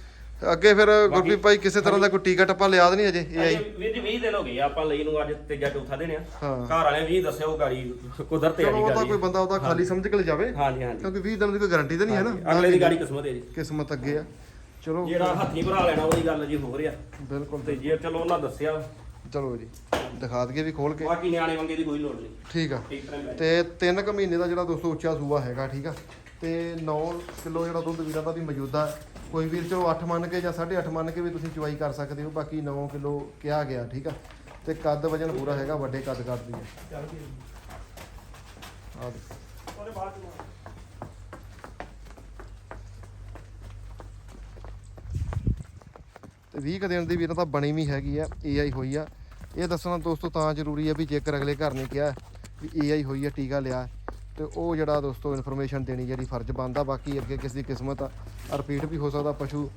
ਅੱਗੇ ਫਿਰ ਗੁਰਪ੍ਰੀਤ ਭਾਈ ਕਿਸੇ ਤਰ੍ਹਾਂ ਦਾ ਕੋਈ ਟਿਕਟ ਆਪਾਂ ਲਿਆ ਤਾਂ ਨਹੀਂ ਅਜੇ ਇਹ ਆਈ ਵੀਰ ਜੀ 20 ਦਿਨ ਹੋ ਗਏ ਆ, ਆਪਾਂ ਲਈ ਨੂੰ ਅੱਜ ਤੀਜਾ ਚੌਥਾ ਦਿਨ ਆ। ਹਾਂ। ਘਰ ਵਾਲਿਆਂ 20 ਦੱਸਿਆ ਉਹ ਗਾੜੀ ਕੁਦਰਤ ਹੈ ਚਲੋ ਜੀ ਉਹ ਤਾਂ ਗਾੜੀ। ਕੋਈ ਬੰਦਾ ਉਹਦਾ ਖਾਲੀ ਸਮਝ ਕੇ ਲੈ ਜਾਵੇ ਹਾਂਜੀ ਹਾਂਜੀ। ਕਿਉਂਕਿ 20 ਦਿਨ ਦੀ ਕੋਈ ਗਾਰੰਟੀ ਤਾਂ ਨਹੀਂ ਹੈ ਨਾ। ਅਗਲੇ ਦੀ ਗਾੜੀ ਕਿਸਮਤ ਹੈ ਜੀ। ਕਿਸਮਤ ਅੱਗੇ ਆ। ਚਲੋ। ਜਿਹੜਾ ਹੱਥੀਂ ਭਰਾ ਲੈਣਾ ਉਹਦੀ ਗੱਲ ਜੀ ਹੋ ਰਿਹਾ ਬਿਲਕੁਲ ਤੇ ਜੇ ਚਲੋ ਉਹਨਾਂ ਦੱਸਿਆ। ਚਲੋ ਜੀ ਦਿਖਾ ਦਈਏ ਵੀ ਖੋਲ ਕੇ। ਬਾਕੀ ਨਿਆਣੇ ਵੰਗੇ ਦੀ ਕੋਈ ਲੋੜ ਨਹੀਂ। ਠੀਕ ਆ। ਠੀਕ ਤਰ੍ਹਾਂ ਤੇ 3 ਕੁ ਮਹੀਨੇ ਦਾ ਜਿਹੜਾ ਦੋਸਤੋ ਉੱਚਾ ਸੂਆ ਹੈਗਾ ਠੀਕ ਆ। ਤੇ 9 ਕਿਲੋ ਜਿਹੜਾ ਦੁੱਧ ਵੀਰਾਂ ਦਾ ਵੀ ਮੌਜੂਦਾ। ਕੋਈ ਵੀਰ ਚਲੋ 8 ਮੰਨ ਕੇ ਜਾਂ 8.5 ਮੰਨ ਕੇ ਵੀ ਤੁਸੀਂ ਚੁਆਈ ਕਰ ਸਕਦੇ ਹੋ ਬਾਕੀ 9 ਕਿਲੋ ਕਿਹਾ ਗਿਆ ਠੀਕ ਆ? ਤੇ ਕੱਦ ਵਜਨ ਪੂਰਾ ਹੈਗਾ ਵੱਡੇ ਕੱਦ ਕੱਦਦੀ ਹੈ। ਆ ਦੇਖੋ। ਉਹਦੇ ਬਾਅਦ ਤੇ 20 ਕੁ ਦਿਨ ਦੀ ਵੀਰਾਂ ਤਾਂ ਬਣੀ ਵੀ ਹੈਗੀ ਆ ਏਆਈ ਹੋਈ ਆ। ਇਹ ਦੱਸਣਾ ਦੋਸਤੋ ਤਾਂ ਜ਼ਰੂਰੀ ਆ ਵੀ ਜੇਕਰ ਅਗਲੇ ਘਰ ਨੇ ਕਿਹਾ ਵੀ ਏਆਈ ਹੋਈ ਆ ਟੀਕਾ ਲਿਆ ਤੇ ਉਹ ਜਿਹੜਾ ਦੋਸਤੋ ਇਨਫੋਰਮੇਸ਼ਨ ਦੇਣੀ ਜਿਹੜੀ ਫਰਜ਼ ਬਣਦਾ ਬਾਕੀ ਅੱਗੇ ਕਿਸ ਦੀ ਕਿਸਮਤ ਆ ਰਿਪੀਟ ਵੀ ਹੋ ਸਕਦਾ ਪਸ਼ੂ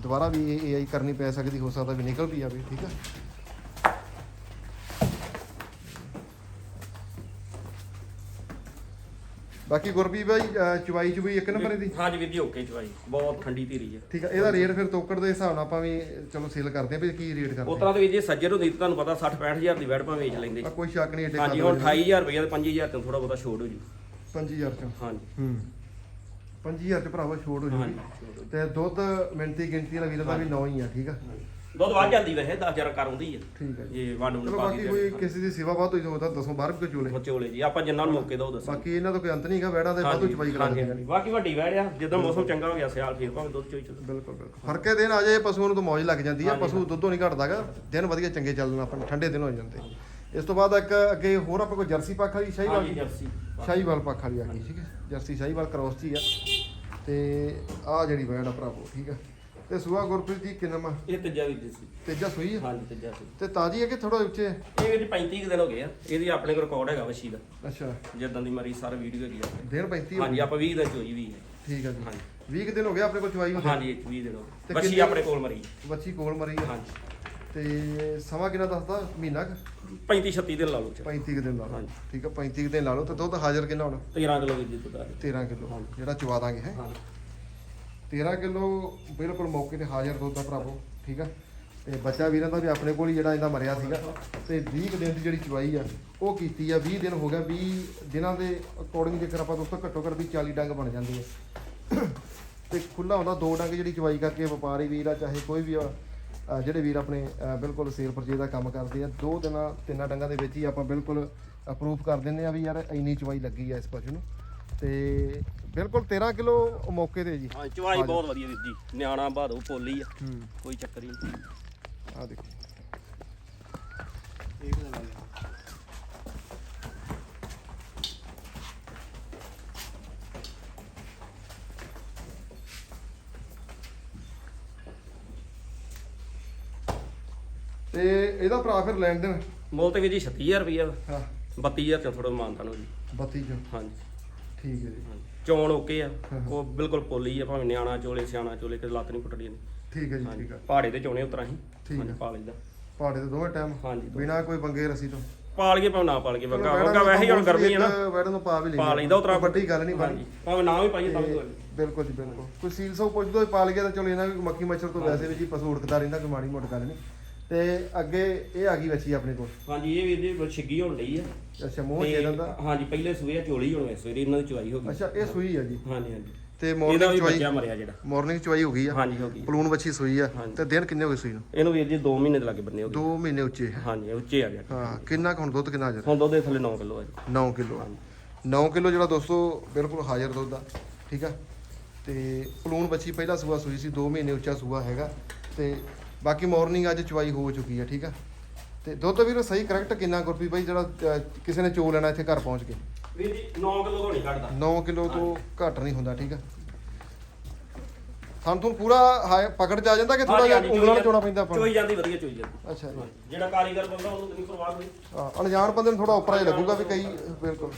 ਦੁਬਾਰਾ ਵੀ ਇਹ ਏਆਈ ਕਰਨੀ ਪੈ ਸਕਦੀ ਹੋ ਸਕਦਾ ਵੀ ਨਿਕਲ ਵੀ ਆਵੇ ਠੀਕ ਆ? ਬਾਕੀ ਗੁਰਬੀ ਅਹ ਚਵਾਈ ਚੁਬਈ ਇੱਕ ਨੰਬਰ ਦੀ? ਹਾਂਜੀ ਵੀਰ ਜੀ ਓਕੇ ਚਵਾਈ ਬਹੁਤ ਠੰਡੀ ਧੀਰੀ ਹੈ ਠੀਕ ਆ ਇਹਦਾ ਰੇਟ ਫਿਰ ਤੋਕੜ ਦੇ ਹਿਸਾਬ ਨਾਲ ਆਪਾਂ ਵੀ ਚਲੋ ਸੇਲ ਕਰਦੇ ਆ ਵੀ ਕੀ ਰੇਟ ਕਰਦੇ ਉਸ ਤਰ੍ਹਾਂ ਦੇ ਵੀਰ ਜੀ ਸੱਜਰ ਹੁੰਦੀ ਤੁਹਾਨੂੰ ਪਤਾ 60 65000 ਦੀ ਵੈਟ ਭਾਵੇਂ ਵੇਚ ਲੈਂਦੇ ਆ ਕੋਈ ਸ਼ੱਕ ਨਹੀਂ ਏਡੇ ਹਾਂਜੀ ਹੁਣ 28000 ਰੁਪਏ ਤੇ 5000 ਤੋਂ ਥੋੜਾ ਬਹੁਤਾ ਛੋਟ ਹੋ ਜੂ। 5000 ਚ। ਹਾਂਜੀ। ਹੂੰ। 5000 ਚ ਭਰਾਵਾ ਛੋਟ ਹੋ ਜੂਗੀ। ਤੇ ਦੁੱਧ ਮਿੰਤੀ ਗਿਣਤੀ ਵਾਲਾ ਵੀਰ ਦਾ ਵੀ 9 ਹੀ ਆ ਠੀਕ ਆ? ਦੁੱਧ ਵੱਧ ਜਾਂਦੀ ਵੈਸੇ 10000 ਕਰ ਹੁੰਦੀ ਹੈ ਠੀਕ ਆ ਜੀ। ਜੇ ਵੰਡ ਨੂੰ ਚਲੋ ਪਾ ਬਾਕੀ ਕੋਈ ਕਿਸੇ ਦੀ ਸੇਵਾ ਬਾਤ ਹੋਈ ਤਾਂ ਦਸੋਂ ਬਾਹਰ ਵੀ ਕੋਈ ਚੋਲੇ। ਚੋਲੇ ਜੀ ਆਪਾਂ ਜਿੰਨਾ ਨੂੰ ਮੌਕੇ ਦੋ ਦੱਸਾਂ ਬਾਕੀ ਇਹਨਾਂ ਦਾ ਕੋਈ ਅੰਤ ਨਹੀਂਗਾ ਵੈੜਾਂ ਦੇ ਵਾਧੂ ਚਵਾਈ ਕਰਾ ਦਿੰਦੇ ਬਾਕੀ ਵੱਡੀ ਵੈੜ ਆ ਜਦੋਂ ਮੌਸਮ ਚੰਗਾ ਹੋ ਗਿਆ ਸਿਆਲ ਫੇਰ ਭਾਵੇਂ ਦੁੱਧ ਚੋਈ ਚੋ ਬਿਲਕੁਲ ਬਿਲਕੁਲ। ਫਰਕੇ ਦਿਨ ਆ ਜਾਏ ਪਸ਼ੂਆਂ ਨੂੰ ਤਾਂ ਮੌਜ ਲੱਗ ਜਾਂਦੀ ਆ ਪਸ਼ੂ ਦੁੱਧੋਂ ਨਹੀਂ ਘਟਦਾਗਾ ਦਿਨ ਵਧੀਆ ਚੰਗੇ ਚੱਲਣ ਆਪਾਂ ਠੰਡੇ ਦਿਨ ਹੋ ਜਾਂਦੇ। ਇਸ ਤੋਂ ਬਾਅਦ ਇੱਕ ਅੱਗੇ ਹੋਰ ਆਪਾਂ ਕੋਈ ਜਰਸੀ ਪੱਖ ਵਾਲੀ ਸ਼ਾਹੀਵਾਲ ਹਾਂਜੀ ਜਰਸੀ ਸ਼ਾਹੀਵਾਲ ਪੱਖ ਵਾਲੀ ਆ ਗਈ ਠੀਕ ਹੈ। ਜਰਸੀ ਸ਼ਾਹੀਵਾਲ ਕ੍ਰੋਸ ਹੀ ਆ। ਤੇ ਆ ਜਿਹੜੀ ਵੈੜ ਆ ਭਰਾਵੋ ਠੀਕ ਆ ਤੇ ਸੂਆ ਗੁਰਪ੍ਰੀਤ ਜੀ ਕਿੰਨਾ ਮਾ? ਇਹ ਤੀਜਾ ਵੀ ਸੀ ਤੇਜਾ ਸੂਈ ਆ? ਹਾਂਜੀ ਤੀਜਾ ਸੀ ਤੇ ਤਾਜੀ ਹੈ ਕਿ ਥੋੜਾ ਉੱਚੇ? ਹੈ? ਇਹ ਵਿੱਚ 35 ਕੁ ਦਿਨ ਹੋ ਗਏ ਆ। ਇਹਦੀ ਆਪਣੇ ਕੋਲ ਰਿਕਾਰਡ ਹੈਗਾ ਵਸ਼ੀ ਦਾ ਅੱਛਾ। ਜਿੱਦਾਂ ਦੀ ਮਰੀ ਸਾਰਾ ਵੀਡੀਓ ਹੈਗੀ ਆ। ਦਿਨ 35 ਹੋ ਹਾਂਜੀ ਆਪਾਂ 20 ਦਿਨ ਚੋਈ ਵੀ ਹੈ ਠੀਕ ਹੈ ਜੀ। ਹਾਂਜੀ। 20 ਕੁ ਦਿਨ ਹੋ ਗਏ ਆਪਣੇ ਕੋਲ ਚਵਾਈ ਹੁੰਦੇ ਹਾਂਜੀ 20 ਦਿਨ ਹੋ ਤੇ ਗਏ ਵਸ਼ੀ ਕਿੰਨੇ- ਆਪਣੇ ਕੋਲ ਮਰੀ। ਬੱਚੀ ਕੋਲ ਮਰੀ ਆ? ਹਾਂਜੀ। ਤੇ ਸਮਾਂ ਕਿੰਨਾ ਦੱਸਦਾ? ਮਹੀਨਾ ਕੁ? 35 36 ਦਿਨ ਲਾ ਲਓ ਚ 35 ਕੁ ਦਿਨ ਲਾ ਲਓ। ਹਾਂਜੀ। ਠੀਕ ਹੈ 35 ਕੁ ਦਿਨ ਲਾ ਲਓ ਤੇ ਦੁੱਧ ਹਾਜ਼ਰ ਕਿੰਨਾ ਹੋਣਾ? 13 ਕਿਲੋ ਵੀ ਦੁੱਧ ਆ 13 ਕਿਲੋ ਜਿਹੜਾ ਚਵਾ ਦਾਂਗੇ ਹੈ? ਹਾਂਜੀ। 13 ਕਿਲੋ ਬਿਲਕੁਲ ਮੌਕੇ ਤੇ ਹਾਜ਼ਰ ਦੁੱਧ ਦਾ ਭਰਾਵੋ ਠੀਕ ਆ? ਤੇ ਬੱਚਾ ਵੀਰਾਂ ਦਾ ਵੀ ਆਪਣੇ ਕੋਲ ਹੀ ਜਿਹੜਾ ਇਹਦਾ ਮਰਿਆ ਸੀਗਾ। ਤੇ 20 ਕੁ ਦਿਨ ਦੀ ਜਿਹੜੀ ਚਵਾਈ ਆ ਉਹ ਕੀਤੀ ਆ। 20 ਦਿਨ ਹੋ ਗਿਆ 20 ਦਿਨਾਂ ਦੇ ਅਕੋਰਡਿੰਗ ਜੇਕਰ ਆਪਾਂ ਦੋਸਤੋ ਘੱਟੋ ਘੱਟ ਵੀ 40 ਡੰਗ ਬਣ ਜਾਂਦੇ ਆ। ਤੇ ਖੁੱਲਾ ਹੁੰਦਾ ਦੋ ਡੰਗ ਜਿਹੜੀ ਚਵਾਈ ਕਰਕੇ ਵਪਾਰੀ ਵੀਰ ਆ ਚਾਹੇ ਕੋਈ ਵੀ ਆ ਜਿਹੜੇ ਵੀਰ ਆਪਣੇ ਬਿਲਕੁਲ ਸੇਲ ਪਰਚੇਜ ਦਾ ਕੰਮ ਕਰਦੇ ਆ ਦੋ ਦਿਨਾਂ ਤਿੰਨਾਂ ਡੰਗਾਂ ਦੇ ਵਿੱਚ ਹੀ ਆਪਾਂ ਬਿਲਕੁਲ ਅਪਰੂਵ ਕਰ ਦਿੰਦੇ ਆ ਵੀ ਯਾਰ ਇੰਨੀ ਚਵਾਈ ਲੱਗੀ ਆ ਇਸ ਪਸ਼ੂ ਨੂੰ। ਤੇ ਬਿਲਕੁਲ 13 ਕਿਲੋ ਮੌਕੇ ਤੇ ਜੀ। ਹਾਂ ਚਵਾਈ ਬਹੁਤ ਵਧੀਆ ਵੀਰ ਜੀ। ਨਿਆਣਾ ਬਾਦੋ ਪੋਲੀ ਆ ਕੋਈ ਚੱਕਰ ਹੀ ਨਹੀਂ। ਆ ਦੇਖੋ। ਤੇ ਇਹਦਾ ਭਰਾ ਫਿਰ ਲੈਣ ਦੇਣ? ਮੁੱਲ ਤੇ ਵੀਰ ਜੀ 36000 ਰੁਪਏ ਹਾਂ। 32000 ਚ ਥੋੜਾ ਮਾਨਤਾ ਨੂੰ ਜੀ। 32 ਚੋਂ? ਹਾਂਜੀ। ਠੀਕ ਹੈ ਜੀ। ਹਾਂਜੀ। ਚੌਣ ਓਕੇ ਆ। ਉਹ ਬਿਲਕੁਲ ਪੋਲੀ ਆ ਭਾਵੇਂ ਨਿਆਣਾ ਚੋਲੇ ਸਿਆਣਾ ਚੋਲੇ ਕਿ ਲੱਤ ਨਹੀਂ ਪੁੱਟਣੀ ਇਹਨੇ। ਠੀਕ ਹੈ ਜੀ ਹਾਂਜੀ। ਠੀਕ ਹੈ ਪਹਾੜੇ ਤੇ ਚੋਣੇ ਉਤਰਾ ਹੀ। ਠੀਕ ਆ। ਪਾ ਲਈਦਾ ਪਹਾੜੇ ਤੇ ਦੋਵੇਂ ਟਾਈਮ? ਹਾਂਜੀ ਦੋ। ਬਿਨਾ ਕੋਈ ਬੰਗੇ ਰਸੀ ਤੋਂ? ਪਾਲ ਕੇ ਭਾਵੇਂ ਨਾ ਪਾਲ ਕੇ ਵਗਾ ਵਗਾ ਵੈਸੇ ਹੀ ਹੁਣ ਗਰਮੀ ਹੈ ਨਾ। ਵੈੜਾਂ ਨੂੰ ਪਾ ਵੀ ਲਈਦਾ ਪਾ ਲਈਦਾ ਉਤਰਾ। ਵੱਡੀ ਗੱਲ ਨਹੀਂ ਬਣੀ ਹਾਂਜੀ। ਭਾਵੇਂ ਨਾ ਵੀ ਪਾਈਏ ਵੀ ਤੇ ਨਹੀਂ। ਬਿਲਕੁਲ ਜੀ ਬਿਲਕੁਲ। ਕੋਈ ਸੀਲ ਸੋ ਪੁੱਛਦਾ ਪਾਲ ਗਿਆ ਤਾਂ ਚਲੋ ਇਹਨਾਂ ਵੀ ਮੱਖੀ ਮੱਛਰ ਤੋਂ ਵੈਸੇ ਵੀ ਜੀ ਪਸ਼ੂ ਉੜਕਦਾ ਰਹਿੰਦਾ ਕੋਈ ਮਾੜੀ ਮੋਟੀ ਗੱਲ ਨਹੀਂ। ਤੇ ਅੱਗੇ ਇਹ ਆ ਗਈ ਬੱਚੀ ਆਪਣੇ ਕੋਲ? ਹਾਂਜੀ ਇਹ ਵੀ ਇਹਦੇ ਛਿੱਗੀ ਹੋਣ ਲਈ ਆ। ਅੱਛਾ ਮੂੰਹ ਤੇ ਛੇਦਨ ਦਾ? ਹਾਂਜੀ ਪਹਿਲੇ ਸੂਏ ਆ, ਚੋਲੀ ਹੋਣੀ ਸਵੇਰੇ ਇਹਨਾਂ ਦੀ ਚੁਆਈ ਹੋ ਗਈ। ਅੱਛਾ ਇਹ ਸੂਈ ਆ ਜੀ? ਹਾਂਜੀ ਹਾਂਜੀ। ਤੇ ਇਹਦਾ ਮਾਰਨਿੰਗ ਵੀ ਚਵਾਈ ਬੱਚਾ ਮਰਿਆ ਜਿਹੜਾ। ਮਾਰਨਿੰਗ ਚਵਾਈ ਹੋ ਗਈ ਆ? ਹਾਂਜੀ ਹੋ ਗਈ। ਪਲੂਨ ਬੱਚੀ ਸੂਈ ਆ? ਹਾਂਜੀ। ਤੇ ਦਿਨ ਕਿੰਨੇ ਹੋ ਗਏ ਸੂਈ ਨੂੰ? ਇਹਨੂੰ ਵੀਰ ਜੀ 2 ਮਹੀਨੇ ਦੇ ਲੱਗੇ ਬੰਨੇ ਹੋ ਗਏ। 2 ਮਹੀਨੇ ਉੱਚੇ ਆ। ਹਾਂਜੀ ਉੱਚੇ ਆ ਗਿਆ। ਹਾਂ ਕਿੰਨਾ ਕੁ ਹੁਣ ਦੁੱਧ ਕਿੰਨਾ ਹਾਜ਼ਰ ਹੁਣ ਦੁੱਧ ਦੇ ਥੱਲੇ 9 ਕਿਲੋ ਆ ਜੀ। 9 ਕਿਲੋ 9 ਕਿਲੋ ਜਿਹੜਾ ਦੋਸਤੋ ਬਿਲਕੁਲ ਹਾਜ਼ਰ ਦੁੱਧ ਆ ਠੀਕ ਆ? ਤੇ ਪਲੂਨ ਬੱਚੀ ਪਹਿਲਾ ਸੂਆ ਸੂਈ ਸੀ 2 ਮਹੀਨੇ ਉੱਚਾ ਸੂਆ ਹੈਗਾ। ਤੇ ਬਾਕੀ ਮਾਰਨਿੰਗ ਅੱਜ ਚਵਾਈ ਹੋ ਚੁੱਕੀ ਆ ਠੀਕ ਆ? ਤੇ ਦੁੱਧ ਵੀਰ ਸਹੀ ਕਰੈਕਟ ਕਿੰਨਾ ਗੁਰਪ੍ਰੀਤ ਬਾਈ ਜਿਹੜਾ ਅਹ, ਕਿਸੇ ਨੇ ਚੋ ਲੈਣਾ ਇੱਥੇ ਘਰ ਪਹੁੰਚ ਕੇ? ਵੀਰ ਜੀ 9 ਕਿਲੋ ਹੋਣੀ ਕੱਢਦਾ 9 ਕਿਲੋ ਤੋਂ ਘੱਟ ਨਹੀਂ ਹੁੰਦਾ ਠੀਕ ਆ? ਸਾਨੂੰ ਤੋਂ ਪੂਰਾ ਹਾਈ ਪਕੜ ਚ ਆ ਜਾਂਦਾ ਕਿ ਥੋੜਾ ਜਿਹਾ ਉਂਗਲਾਂ ਨਾਲ ਚੋਣਾ ਪੈਂਦਾ ਆਪਾਂ ਨੂੰ? ਚੋਈ ਜਾਂਦੀ ਵਧੀਆ ਚੋਈ ਜਾਂਦੀ। ਅੱਛਾ ਜੀ। ਜਿਹੜਾ ਕਾਰੀਗਰ ਬੰਦਾ ਉਹਨੂੰ ਨਹੀਂ ਪਰਵਾਹ ਨਹੀਂ ਹਾਂ, ਅਣਜਾਣ ਬੰਦੇ ਨੂੰ ਥੋੜਾ ਉੱਪਰ ਜਿਹਾ ਲੱਗੂਗਾ ਵੀ ਕਈ ਬਿਲਕੁਲ।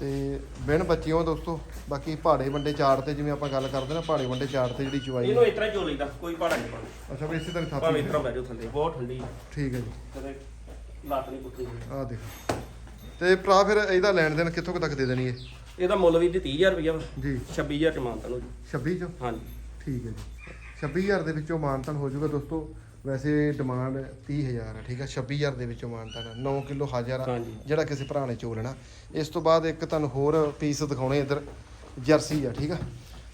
ਤੇ ਬਿਨ ਬੱਚਿਓ ਦੋਸਤੋ ਬਾਕੀ ਪਹਾੜੇ ਵੰਡੇ ਚਾੜ ਤੇ ਜਿਵੇਂ ਆਪਾਂ ਗੱਲ ਕਰਦੇ ਨਾ ਪਹਾੜੇ ਵੰਡੇ ਚਾੜ ਤੇ ਜਿਹੜੀ ਚਵਾਈ ਇਹਨੂੰ ਇਸ ਤਰ੍ਹਾਂ ਲਈਦਾ ਕੋਈ ਭਾੜਾ ਨਹੀਂ ਪਾਉਣਾ ਅੱਛਾ ਵੀ ਇਸੇ ਤਰ੍ਹਾਂ ਭਾਵੇਂ ਇਸ ਤਰ੍ਹਾਂ ਬਹਿ ਜਾਓ ਥੱਲੇ ਬਹੁਤ ਠੰਡੀ ਠੀਕ ਹੈ ਜੀ। ਕਦੇ ਲੱਤ ਨਹੀਂ ਪੁੱਠੀ ਆਹ ਦੇਖੋ। ਤੇ ਭਰਾ ਫਿਰ ਇਹਦਾ ਲੈਣ ਦੇਣ ਕਿੱਥੋਂ ਕੁ ਤੱਕ ਦੇ ਦੇਣੀ ਹੈ? ਇਹਦਾ ਮੁੱਲ ਵੀ ਜੀ 30000 ਰੁਪਇਆ ਵਾ। ਜੀ। 26000 ਚ ਮਾਨਤਾ ਨੂੰ ਜੀ। 26 ਚੋਂ? ਹਾਂਜੀ। ਠੀਕ ਹੈ ਜੀ। 26000 ਦੇ ਵਿੱਚੋਂ ਮਾਨਤਨ ਹੋ ਜਾਊਗਾ ਦੋਸਤੋ। ਵੈਸੇ ਡਿਮਾਂਡ 30000 ਹੈ ਠੀਕ ਹੈ 26000 ਦੇ ਵਿੱਚੋਂ ਮਾਨਤਨ 9 ਕਿਲੋ ਹਾਜ਼ਰ ਆ ਹਾਂਜੀ। ਜਿਹੜਾ ਕਿਸੇ ਭਰਾ ਨੇ ਚੋ ਲੈਣਾ। ਇਸ ਤੋਂ ਬਾਅਦ ਇੱਕ ਤੁਹਾਨੂੰ ਹੋਰ ਪੀਸ ਦਿਖਾਉਣੇ ਇੱਧਰ ਜਰਸੀ ਆ ਠੀਕ ਆ?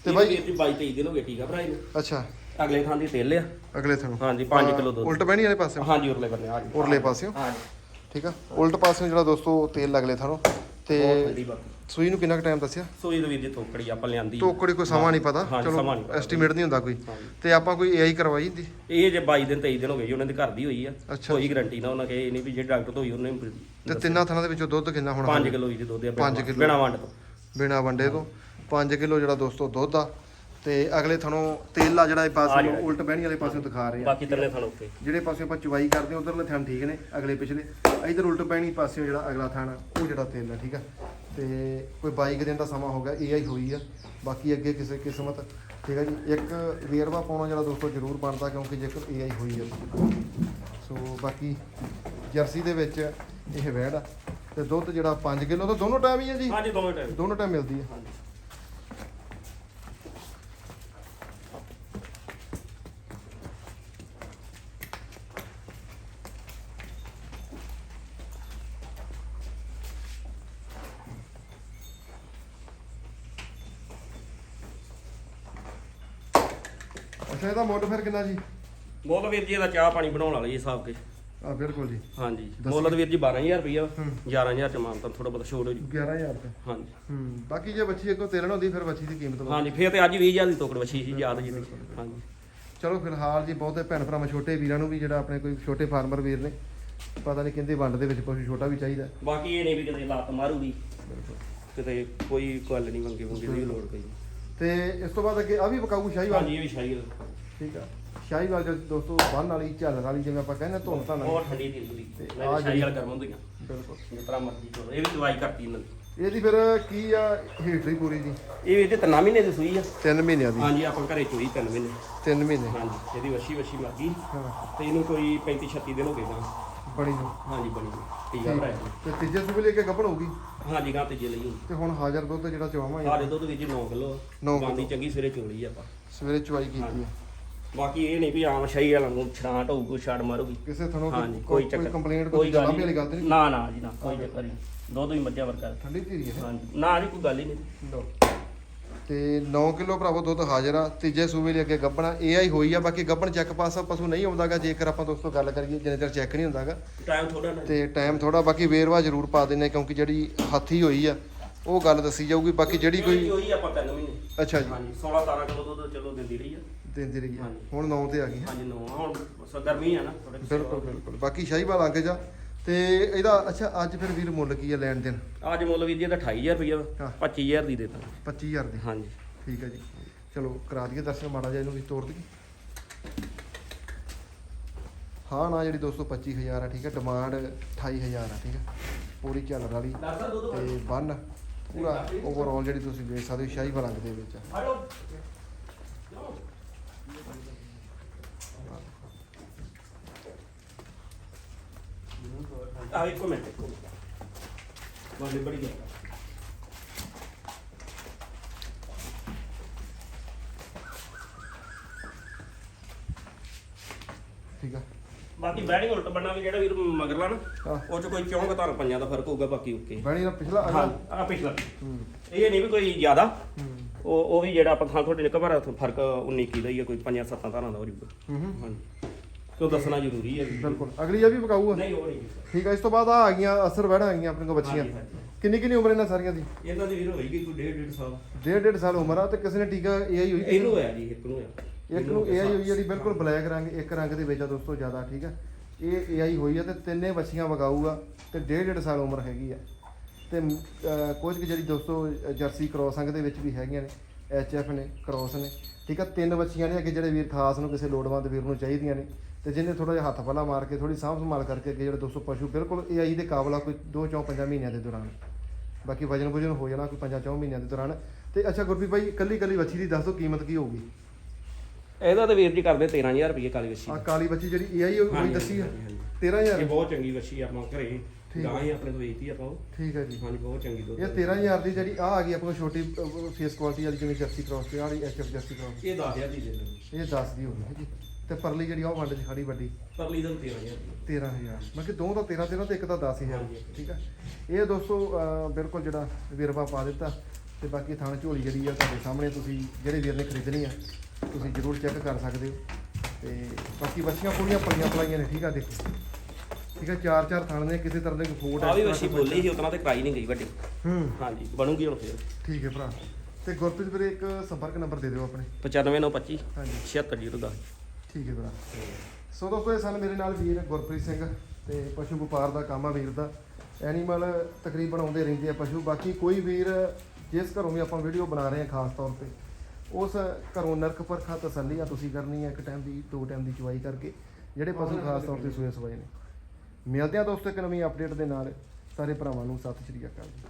ਤੇ ਬਾਈ ਜੀ 22 23 ਦਿਨ ਹੋ ਗਏ ਠੀਕ ਆ ਭਰਾ ਇਹਨੂੰ? ਅੱਛਾ। ਅਗਲੇ ਥਾਂ ਦੀ ਤੇਲ ਆ। ਅਗਲੇ ਤੁਹਾਨੂੰ ਹਾਂਜੀ 5 ਕਿਲੋ ਦੁੱਧ। ਉਲਟ ਬਹਿਣੀ ਵਾਲੇ ਪਾਸੇ? ਹਾਂਜੀ ਉਰਲੇ ਬੰਨੇ ਆ ਜੀ ਉਰਲੇ ਪਾਸਿਓਂ ਹਾਂਜੀ। ਠੀਕ ਆ? ਉਲਟ ਪਾਸਿਓਂ ਜਿਹੜਾ ਦੋਸਤੋ ਤੇਲ ਅਗਲੇ ਤੁਹਾਨੂੰ ਤੇ ਬਹੁਤ ਠੰਡੀ ਬਾਕੀ। ਸੂਈ ਨੂੰ ਕਿੰਨਾ ਕੁ ਟਾਈਮ ਦੱਸਿਆ? ਸੋਈ ਦੇ ਵੀਰ ਜੀ ਤੋਕੜੀ ਆਪਾਂ ਲਿਆਂਦੀ। ਟੋਕੜੀ ਕੋਈ ਸਮਾਂ ਨਹੀਂ ਪਤਾ। ਸਮਾਂ ਨਹੀਂ ਪਤਾ। ਐਸਟੀਮੇਟ ਨਹੀਂ ਹੁੰਦਾ ਕੋਈ। ਤੇ ਆਪਾਂ ਕੋਈ ਏਆਈ ਕਰਵਾਈ ਹੁੰਦੀ ਇਹ ਜੇ 22 ਦਿਨ 23 ਦਿਨ ਹੋ ਗਏ ਜੀ ਉਹਨਾਂ ਦੇ ਘਰ ਦੀ ਹੋਈ ਆ। ਅੱਛਾ। ਕੋਈ ਗਾਰੰਟੀ ਨਾ ਉਹਨਾਂ ਕਹੇ ਇਹ ਨਹੀਂ ਵੀ ਜਿਹੜੇ ਡਾਕਟਰ ਤੋਂ ਹੋਈ ਉਹਨੇ ਤੇ ਤਿੰਨਾਂ ਥਣਾਂ ਦੇ ਵਿੱਚੋਂ ਦੁੱਧ ਕਿੰਨਾ ਹੋਣਾ 5 ਕਿਲੋ ਹੀ ਦੁੱਧ ਆ ਪੰਜ ਕਿੱਲੋ। ਬਿਨਾ ਵੰਡ ਤੋਂ। ਬਿਨਾ ਵੰਡੇ ਤੋਂ। 5 ਕਿਲੋ ਜਿਹੜਾ ਦੋਸਤੋ ਦੁੱਧ ਆ। ਤੇ ਅਗਲੇ ਥਣੋਂ ਤੇਲ ਆ ਜਿਹੜਾ ਇਹ ਪਾਸੇ ਨੂੰ। ਉਲਟ ਬਹਿਣੀ ਵਾਲੇ ਪਾਸੇ ਦਿਖਾ ਰਹੇ ਆ। ਬਾਕੀ ਤਿੰਨੇ ਥਣ ਉੱਤੇ। ਜਿਹੜੇ ਪਾਸੇ ਆਪਾਂ ਚੁਵਾਈ ਕਰਦੇ ਉਧਰਲੇ ਥਣ ਠੀਕ ਨੇ ਅਗਲੇ ਪਿਛਲੇ। ਇਧਰ ਉਲਟ ਬਹਿਣੀ ਪਾਸੇ ਜਿਹੜਾ ਅਗਲਾ ਥਣ ਆ, ਉਹ ਜਿਹੜਾ ਤੇਲ ਆ ਠੀਕ ਆ। ਤੇ ਕੋਈ 22 ਕੁ ਦਿਨ ਦਾ ਸਮਾਂ ਹੋ ਗਿਆ ਏਆਈ ਹੋਈ ਆ ਬਾਕੀ ਅੱਗੇ ਕਿਸੇ ਕਿਸਮਤ ਠੀਕ ਆ ਜੀ। ਇੱਕ ਵੇਰਵਾ ਪਾਉਣਾ ਜਿਹੜਾ ਦੋਸਤੋ ਜ਼ਰੂਰ ਬਣਦਾ ਕਿਉਂਕਿ ਜੇਕਰ ਏਆਈ ਹੋਈ ਆ ਸੋ ਬਾਕੀ ਜਰਸੀ ਦੇ ਵਿੱਚ ਇਹ ਵੈੜ ਆ ਤੇ ਦੁੱਧ ਜਿਹੜਾ 5 ਕਿਲੋ ਤਾਂ ਦੋਨੋਂ ਟਾਈਮ ਹੀ ਆ ਜੀ? ਹਾਂਜੀ ਦੋਵੇਂ ਟਾਈਮ ਦੋਨੋਂ ਟਾਈਮ ਮਿਲਦੀ ਆ। ਹਾਂਜੀ ਅੱਛਾ ਇਹਦਾ ਮੁੱਲ ਫਿਰ ਕਿੰਨਾ ਜੀ? ਮੁੱਲ ਵੀਰ ਜੀ ਇਹਦਾ ਚਾਹ ਪਾਣੀ ਬਣਾਉਣ ਵਾਲੀ ਹਿਸਾਬ ਕੇ। ਆ ਬਿਲਕੁਲ ਜੀ। ਹਾਂਜੀ। ਮੁੱਲ ਤਾਂ ਵੀਰ ਜੀ 12000 ਰੁਪਇਆ ਹੂੰ। 11000 ਚ ਮਾਨਤਾ ਥੋੜਾ ਬਹੁਤ ਛੋੜ ਹੋ ਜੂ। 11000 ਰੁਪਏ ਹਾਂਜੀ। ਹੂੰ ਬਾਕੀ ਜੇ ਬੱਚੀ ਅੱਗੋਂ ਤੇਲਣ ਹੁੰਦੀ ਫਿਰ ਬੱਚੀ ਦੀ ਕੀਮਤ। ਹਾਂਜੀ ਫੇਰ ਤੇ ਅੱਜ 20000 ਦੀ ਤੋਕੜ ਵਛੀ ਸੀ ਯਾਦ ਜੀ ਹਾਂਜੀ। ਚਲੋ ਫਿਲਹਾਲ ਜੀ ਬਹੁਤੇ ਭੈਣ ਭਰਾਵਾਂ ਛੋਟੇ ਵੀਰਾਂ ਨੂੰ ਵੀ ਜਿਹੜਾ ਆਪਣੇ ਕੋਈ ਛੋਟੇ ਫਾਰਮਰ ਵੀਰ ਨੇ ਪਤਾ ਨਹੀਂ ਕਹਿੰਦੇ ਵੰਡ ਦੇ ਵਿੱਚ ਕੁਝ ਛੋਟਾ ਵੀ ਚਾਹੀਦਾ। ਬਾਕੀ ਇਹ ਨਹੀਂ ਵੀ ਕਿਤੇ ਲੱਤ ਮਾਰੂਗੀ। ਕਿਤੇ ਕੋਈ ਗੱਲ ਨਹੀਂ ਮੰਗੇ ਮੰਗੇ ਦੀ ਲੋੜ ਕੋਈ ਤੇ ਇਸ ਤੋਂ ਬਾਅਦ ਅੱਗੇ ਆ ਵੀ ਪਕਾਊ ਸ਼ਾਹੀਵਾਲ ਹਾਂਜੀ ਇਹ ਵੀ ਸ਼ਾਹੀ ਠੀਕ ਆ। ਸ਼ਾਹੀਵਾਲ ਜੋ ਦੋਸਤੋ ਬੰਨ ਵਾਲੀ ਝੱਲਣ ਵਾਲੀ ਜਿਵੇਂ ਆਪਾਂ ਕਹਿੰਦੇ ਧੁੰਨ ਤਾਂ ਬਹੁਤ ਠੰਡੀ ਦੀ ਹੁੰਦੀ ਤੇ ਮੈਂ ਆਹ ਸ਼ਾਹੀ ਵਾਲ ਗਰਮ ਹੁੰਦੀਆਂ ਬਿਲਕੁਲ। ਜਿਸ ਤਰ੍ਹਾਂ ਮਰਜ਼ੀ ਚਲੋ ਇਹ ਵੀ ਦਵਾਈ ਕਰਤੀ ਇਹਨਾਂ ਦੀ ਇਹਦੀ ਫਿਰ ਕੀ ਆ ਹੀਟਰੀ ਪੂਰੀ ਜੀ? ਇਹ ਤੇ ਤਿੰਨਾਂ ਮਹੀਨੇ ਦੀ ਸੂਈ ਆ। 3 ਮਹੀਨਿਆਂ ਦੀ। ਹਾਂਜੀ ਆਪਾਂ ਘਰੇ ਚੋਈ ਤਿੰਨ ਮਹੀਨੇ। 3 ਮਹੀਨੇ। ਹਾਂਜੀ ਇਹਦੀ ਵਛੀ ਵਛੀ ਮਰ ਗਈ ਹਾਂ। ਤੇ ਇਹਨੂੰ ਕੋਈ 35 36 ਦਿਨ ਹੋ ਗਏ ਤਾਂ। ਬੜੀ ਨੂੰ। ਹਾਂਜੀ ਬਣੀ ਠੀਕ ਆ ਭਰਾ। ਤੇ ਤੀਜੇ ਸੂਬੇ ਲੈ ਕੇ ਗੱਭਣ ਹੋਊਗੀ ਹਾਂਜੀ ਗਾਂ ਤੇ ਜੇ ਲਈ ਹੁਣ ਤੇ ਹੁਣ ਹਾਜ਼ਰ ਦੁੱਧ ਜਿਹੜਾ ਚਵਾਵਾਂਗੇ। ਸਾਡੇ ਦੁੱਧ ਵਿੱਚ 9 ਕਿਲੋ ਨੌ ਬਾਂਦੀ ਚੰਗੀ ਸਵੇਰੇ ਚੋਲੀ ਆਪਾਂ। ਸਵੇਰੇ ਚਵਾਈ ਕੀਤੀ ਆ। ਬਾਕੀ ਇਹ ਨਹੀਂ ਵੀ ਆਮ ਸ਼ਾਹੀ ਵਾਲਾ ਨੂੰ ਛਾਂਟ ਹੋਊ ਛਾੜ ਮਾਰੂਗੀ। ਕਿਸੇ ਥਣੋਂ ਹਾਂਜੀ ਕੋਈ ਕੋਈ ਚੱਕਰ ਕੰਪਲੇਂਟ ਕੋਈ ਕੋਈ ਗੱਲ ਜਲਾਂਬੀ ਵਾਲੀ ਗੱਲ ਤੇ ਨਹੀਂ? ਨਾ ਨਾ ਜੀ ਨਾ ਕੋਈ ਚੱਕਰ ਨਹੀਂ। ਦੁੱਧ ਵੀ ਮੱਝਾ ਵਰਗਾ। ਠੰਡੀ ਧੀਰੀ ਹੈ। ਹਾਂਜੀ। ਨਾ ਜੀ ਕੋਈ ਗੱਲ ਹੀ ਨਹੀਂ। ਲਓ। ਤੇ 9 ਕਿਲੋ ਭਰਾਵੋ ਦੁੱਧ ਹਾਜ਼ਰ ਆ। ਤੀਜੇ ਸੂਬੇ ਲਈ ਅੱਗੇ ਗੱਬਣਾ ਏਆਈ ਹੋਈ ਆ ਬਾਕੀ ਗੱਬਣ ਚੈੱਕ ਪਾਸਾ ਪਸ਼ੂ ਨਹੀਂ ਆਉਂਦਾਗਾ ਜੇਕਰ ਆਪਾਂ ਦੋਸਤੋ ਗੱਲ ਕਰੀਏ ਜਿੰਨੇ ਚਿਰ ਚੈੱਕ ਨਹੀਂ ਹੁੰਦਾਗਾ। ਟਾਈਮ ਥੋੜਾ ਨਾ। ਤੇ ਟਾਈਮ ਥੋੜਾ ਬਾਕੀ ਵੇਰਵਾ ਜ਼ਰੂਰ ਪਾ ਦਿੰਨੇ ਕਿਉਂਕਿ ਜਿਹੜੀ ਹੱਥੀ ਹੋਈ ਆ ਉਹ ਗੱਲ ਦੱਸੀ ਜਾਊਗੀ ਬਾਕੀ ਜਿਹੜੀ ਕੋਈ ਹੋਈ ਆਪਾਂ ਤਿੰਨ ਮਹੀਨੇ। ਅੱਛਾ ਜੀ। ਹਾਂਜੀ 16 17 ਕਿਲੋ ਦੁੱਧ ਚਲੋ ਦਿੰਦੀ ਰਹੀ ਆ। ਦਿੰਦੀ ਰਹੀ ਆ। ਹਾਂਜੀ। ਹੁਣ 9 ਤੇ ਆ ਗਈ ਹਾਂਜੀ ਨੋ ਹੁਣ ਸ ਗਰਮੀ ਆ ਨਾ ਥੋੜੇ ਬਿਲਕੁਲ ਬਿਲਕੁਲ। ਬਾਕੀ ਸ਼ਾਹੀਵਾਲ ਅੰਗ ਜਾ। ਤੇ ਇਹਦਾ ਅੱਛਾ ਅੱਜ ਫਿਰ ਵੀਰ ਮੁੱਲ ਕੀ ਆ ਲੈਣ ਦੇਣ? ਅੱਜ ਮੁੱਲ ਵੀਰ ਜੀ ਇਹਦਾ 28000 ਰੁਪਇਆ ਹਾਂ। 25000 ਦੀ ਦੇਤਾ। 25000 ਦੀ। ਹਾਂਜੀ। ਠੀਕ ਹੈ ਜੀ। ਚਲੋ ਕਰਾ ਦਈਏ ਦਰਸ਼ਨ ਮਾੜਾ ਜਿਹਾ ਇਹਨੂੰ ਵੀ ਤੋੜ ਦਈਏ। ਹਾਂ ਨਾ ਜਿਹੜੀ ਦੋਸਤੋ 25000 ਆ ਠੀਕ ਹੈ ਡਿਮਾਂਡ 28000 ਆ ਠੀਕ ਹੈ ਪੂਰੀ ਝੱਲਰ ਵਾਲੀ ਦੱਸਦਾ ਦੁੱਧ ਤੇ ਬੰਨ। ਪੂਰਾ ਓਵਰਆਲ ਜਿਹੜੀ ਤੁਸੀਂ ਦੇਖ ਸਕਦੇ ਹੋ ਸ਼ਾਹੀ ਪਲੰਗ ਦੇ ਵਿੱਚ। ਠੀਕ ਆ। ਬਾਕੀ ਬੈਟਿੰਗ ਉਲਟ ਬੰਨਾ ਵੀ ਜਿਹੜਾ ਵੀਰ ਮਗਰਲਾ ਨਾ ਹਾਂ। ਉਹ ਚ ਕੋਈ ਚੌਂਕ ਧਾਰ ਪੰਜਾਂ ਦਾ ਫ਼ਰਕ ਹੋਊਗਾ ਬਾਕੀ ਓਕੇ। ਬਣੀ ਦਾ ਪਿਛਲਾ ਹਾਂ ਆ ਪਿਛਲਾ। ਹੂੰ। ਇਹ ਨਹੀਂ ਵੀ ਕੋਈ ਜ਼ਿਆਦਾ। ਹੂੰ। ਉਹ ਉਹ ਵੀ ਜਿਹੜਾ ਆਪਾਂ ਥਾਂ ਤੁਹਾਡੇ ਨੇ ਕਵਰ ਫ਼ਰਕ 19 ਕੀ ਦਾ ਹੀ ਆ ਕੋਈ ਪੰਜਾਂ ਸੱਤਾਂ ਧਾਰਾਂ ਦਾ ਹੋ ਹੂੰ ਹੂੰ। ਹਾਂਜੀ। ਕਿਉਂ ਦੱਸਣਾ ਜ਼ਰੂਰੀ ਹੈ। ਬਿਲਕੁਲ। ਅਗਲੀ ਇਹ ਵੀ ਵਿਕਾਊ ਆ ਨਹੀਂ ਉਹ ਨਹੀਂ। ਠੀਕ ਆ ਇਸ ਤੋਂ ਬਾਅਦ ਆ ਆ ਗਈਆਂ ਅਸਰ ਵੜਾ ਆ ਗਈਆਂ ਆਪਣੇ ਕੋਲ ਬੱਚੀਆਂ। ਕਿੰਨੀ ਕਿੰਨੀ ਉਮਰ ਇਹਨਾਂ ਸਾਰੀਆਂ ਦੀ? ਇਹਨਾਂ ਦੀ ਵੀਰ ਹੋਏਗੀ ਕੋਈ ਡੇਢ ਡੇਢ ਸਾਲ। ਡੇਢ ਡੇਢ ਸਾਲ ਉਮਰ ਆ ਤੇ ਕਿਸੇ ਨੇ ਟੀਕਾ ਏਆਈ ਹੋਈ ਇਹਨੂੰ ਹੋਇਆ ਜੀ ਇੱਕ ਨੂੰ ਹੋਇਆ ਇੱਕ ਨੂੰ ਏਆਈ ਹੋਈ ਜਿਹੜੀ ਬਿਲਕੁਲ ਬਲੈਕ ਰੰਗ ਇੱਕ ਰੰਗ ਦੇ ਵਿੱਚ ਆ ਦੋਸਤੋ ਜ਼ਿਆਦਾ ਠੀਕ ਆ। ਇਹ ਏਆਈ ਹੋਈ ਆ ਤੇ ਤਿੰਨੇ ਬੱਚੀਆਂ ਵਗਾਊ ਆ ਤੇ ਡੇਢ ਡੇਢ ਸਾਲ ਉਮਰ ਹੈਗੀ ਆ। ਤੇ ਕੁਝ ਕੁ ਜਿਹੜੀ ਦੋਸਤੋ ਜਰਸੀ ਕ੍ਰੋਸ ਅੰਗ ਦੇ ਵਿੱਚ ਵੀ ਹੈਗੀਆਂ ਨੇ ਐਚਐਫ ਨੇ ਕ੍ਰੋਸ ਨੇ ਠੀਕ ਆ। ਤਿੰਨ ਬੱਚੀਆਂ ਨੇ ਅੱਗੇ ਜਿਹੜੇ ਵੀਰ ਖਾਸ ਨੂੰ ਕਿਸੇ ਲੋੜਵੰਦ ਵੀਰ ਨੂੰ ਚਾਹੀਦੀਆਂ ਨੇ। ਤੇ ਜਿਹਨੇ ਥੋੜਾ ਜਿਹਾ ਹੱਥ ਪੱਲਾ ਮਾਰ ਕੇ ਥੋੜੀ ਸਾਂਭ ਸੰਭਾਲ ਕਰਕੇ ਅੱਗੇ ਜਿਹੜੇ ਦੋਸਤੋ ਪਸ਼ੂ ਬਿਲਕੁਲ ਏਆਈ ਦੇ ਕਾਬਲ ਆ ਕੋਈ 2 4 5 ਮਹੀਨਿਆਂ ਦੇ ਦੌਰਾਨ। ਬਾਕੀ ਵਜਨ ਵਜਨ ਹੋ ਜਾਣਾ ਕੋਈ 5 4 ਮਹੀਨਿਆਂ ਦੇ ਦੌਰਾਨ। ਤੇ ਅੱਛਾ ਗੁਰਪ੍ਰੀਤ ਭਾਈ ਕੱਲੀ ਕੱਲੀ ਬੱਚੀ ਦੀ ਦੱਸ ਦਿਓ ਕੀਮਤ ਕੀ ਹੋਊਗੀ? ਇਹਦਾ ਤਾਂ ਵੀਰ ਜੀ ਕਰਦੇ 13000 ਰੁਪਏ ਕਾਲੀ ਵੱਛੀ ਆ ਕਾਲੀ ਬੱਚੀ ਜਿਹੜੀ ਏਆਈ ਹੋਈ ਹਾਂਜੀ, ਦੱਸੀ ਆ? ਹਾਂਜੀ, ਹਾਂਜੀ। 13000 ਇਹ ਬਹੁਤ ਚੰਗੀ ਵੱਛੀ ਆ ਆਪਾਂ ਘਰੇ। ਠੀਕ ਗਾਂ ਹੀ ਆਪਣੇ ਤੋਂ ਵੇਚਤੀ ਆਪਾਂ ਉਹ। ਠੀਕ ਹੈ ਜੀ। ਹਾਂਜੀ ਬਹੁਤ ਚੰਗੀ ਦੁੱਧ ਇਹ 13000 ਦੀ ਜਿਹੜੀ ਆ ਆ ਗਈ ਆਪਣੇ ਕੋਲ ਛੋਟੀ ਫੇਸ ਕੁਆਲਿਟੀ ਵਾਲੀ ਜਿਵੇਂ ਜਰਸੀ ਕ੍ਰਾਸ ਤੇ ਆ ਰਹੀ ਐਚਐਫ ਜਰਸੀ ਕ੍ਰਾਸ ਇਹ 10000 ਦੀ ਦੇ ਦੇਣੀ ਇਹ 10 ਦੀ ਹੋਣੀ ਹੈ ਜੀ। ਤੇ ਪਰਲੀ ਜਿਹੜੀ ਆ ਉਹ ਵੰਡ ਚ ਖੜੀ ਵੱਡੀ। ਪਰਲੀ ਦਾ 13000 ਦੀ। 13000 ਮੈਂ ਕਿ ਦੋ ਦਾ 13 13 ਤੇ ਇੱਕ ਦਾ 10000 ਹਾਂਜੀ। ਠੀਕ ਹੈ ਇਹ ਦੋਸਤੋ ਅਹ, ਬਿਲਕੁਲ ਜਿਹੜਾ ਵੇਰਵਾ ਪਾ ਦਿੱਤਾ। ਤੇ ਬਾਕੀ ਥਾਣ ਝੋਲੀ ਜਿਹੜੀ ਆ ਤੁਹਾਡੇ ਸਾਹਮਣੇ ਤੁਸੀਂ ਜਿਹੜੇ ਵੀਰ ਨੇ ਖਰੀਦਣੀ ਆ ਤੁਸੀਂ ਜ਼ਰੂਰ ਚੈੱਕ ਕਰ ਸਕਦੇ ਹੋ। ਤੇ ਬਾਕੀ ਬੱਚੀਆਂ ਪੂਰੀਆਂ ਪਲੀਆਂ ਪਲਾਈਆਂ ਨੇ ਠੀਕ ਆ ਦੇਖੋ। ਠੀਕ ਹੈ ਚਾਰ ਚਾਰ ਥਾਣ ਨੇ ਕਿਸੇ ਤਰ੍ਹਾਂ ਦੇ ਕੋਈ ਫੋਟ ਆ ਵੀ ਵੱਛੀ ਬੋਲੀ ਸੀ ਉਤਨਾ ਤੇ ਕਰਾਈ ਨਹੀਂ ਗਈ ਵੱਡੀ। ਹੂੰ। ਹਾਂਜੀ ਬਣੂਗੀ ਹੁਣ ਫੇਰ। ਠੀਕ ਹੈ ਭਰਾ। ਤੇ ਗੁਰਪ੍ਰੀਤ ਵੀਰੇ ਇੱਕ ਸੰਪਰਕ ਨੰਬਰ ਦੇ ਦਿਓ ਆਪਣੇ। 95925 ਹਾਂਜੀ। 76010 ਠੀਕ ਹੈ ਭਰਾ। ਸੋ ਦੋਸਤੋ ਇਹ ਸਨ ਮੇਰੇ ਨਾਲ ਵੀਰ ਗੁਰਪ੍ਰੀਤ ਸਿੰਘ ਤੇ ਪਸ਼ੂ ਵਪਾਰ ਦਾ ਕੰਮ ਆ ਵੀਰ ਦਾ। ਐਨੀਮਲ ਤਕਰੀਬਨ ਆਉਂਦੇ ਰਹਿੰਦੇ ਆ ਪਸ਼ੂ। ਬਾਕੀ ਕੋਈ ਵੀਰ ਜਿਸ ਘਰੋਂ ਵੀ ਆਪਾਂ ਵੀਡੀਓ ਬਣਾ ਰਹੇ ਹਾਂ ਖਾਸ ਤੌਰ ਤੇ ਉਸ ਘਰੋਂ ਨਰਕ ਪਰਖਾ ਤਸੱਲੀਆਂ ਤੁਸੀਂ ਕਰਨੀ ਹੈ ਇੱਕ ਟਾਈਮ ਦੀ ਦੋ ਟਾਈਮ ਦੀ ਚੁਆਈ ਕਰਕੇ ਜਿਹੜੇ ਪਸ਼ੂ ਖਾਸ ਤੌਰ ਤੇ ਸੂਏ ਸਵਾਏ ਨੇ। ਮਿਲਦੇ ਆ ਦੋਸਤੋ ਇੱਕ ਨਵੀਂ ਅਪਡੇਟ ਦੇ ਨਾਲ ਸਾਰੇ ਭਰਾਵਾਂ ਨੂੰ ਸਤਿ ਸ਼੍ਰੀ ਅਕਾਲ। ਜੀ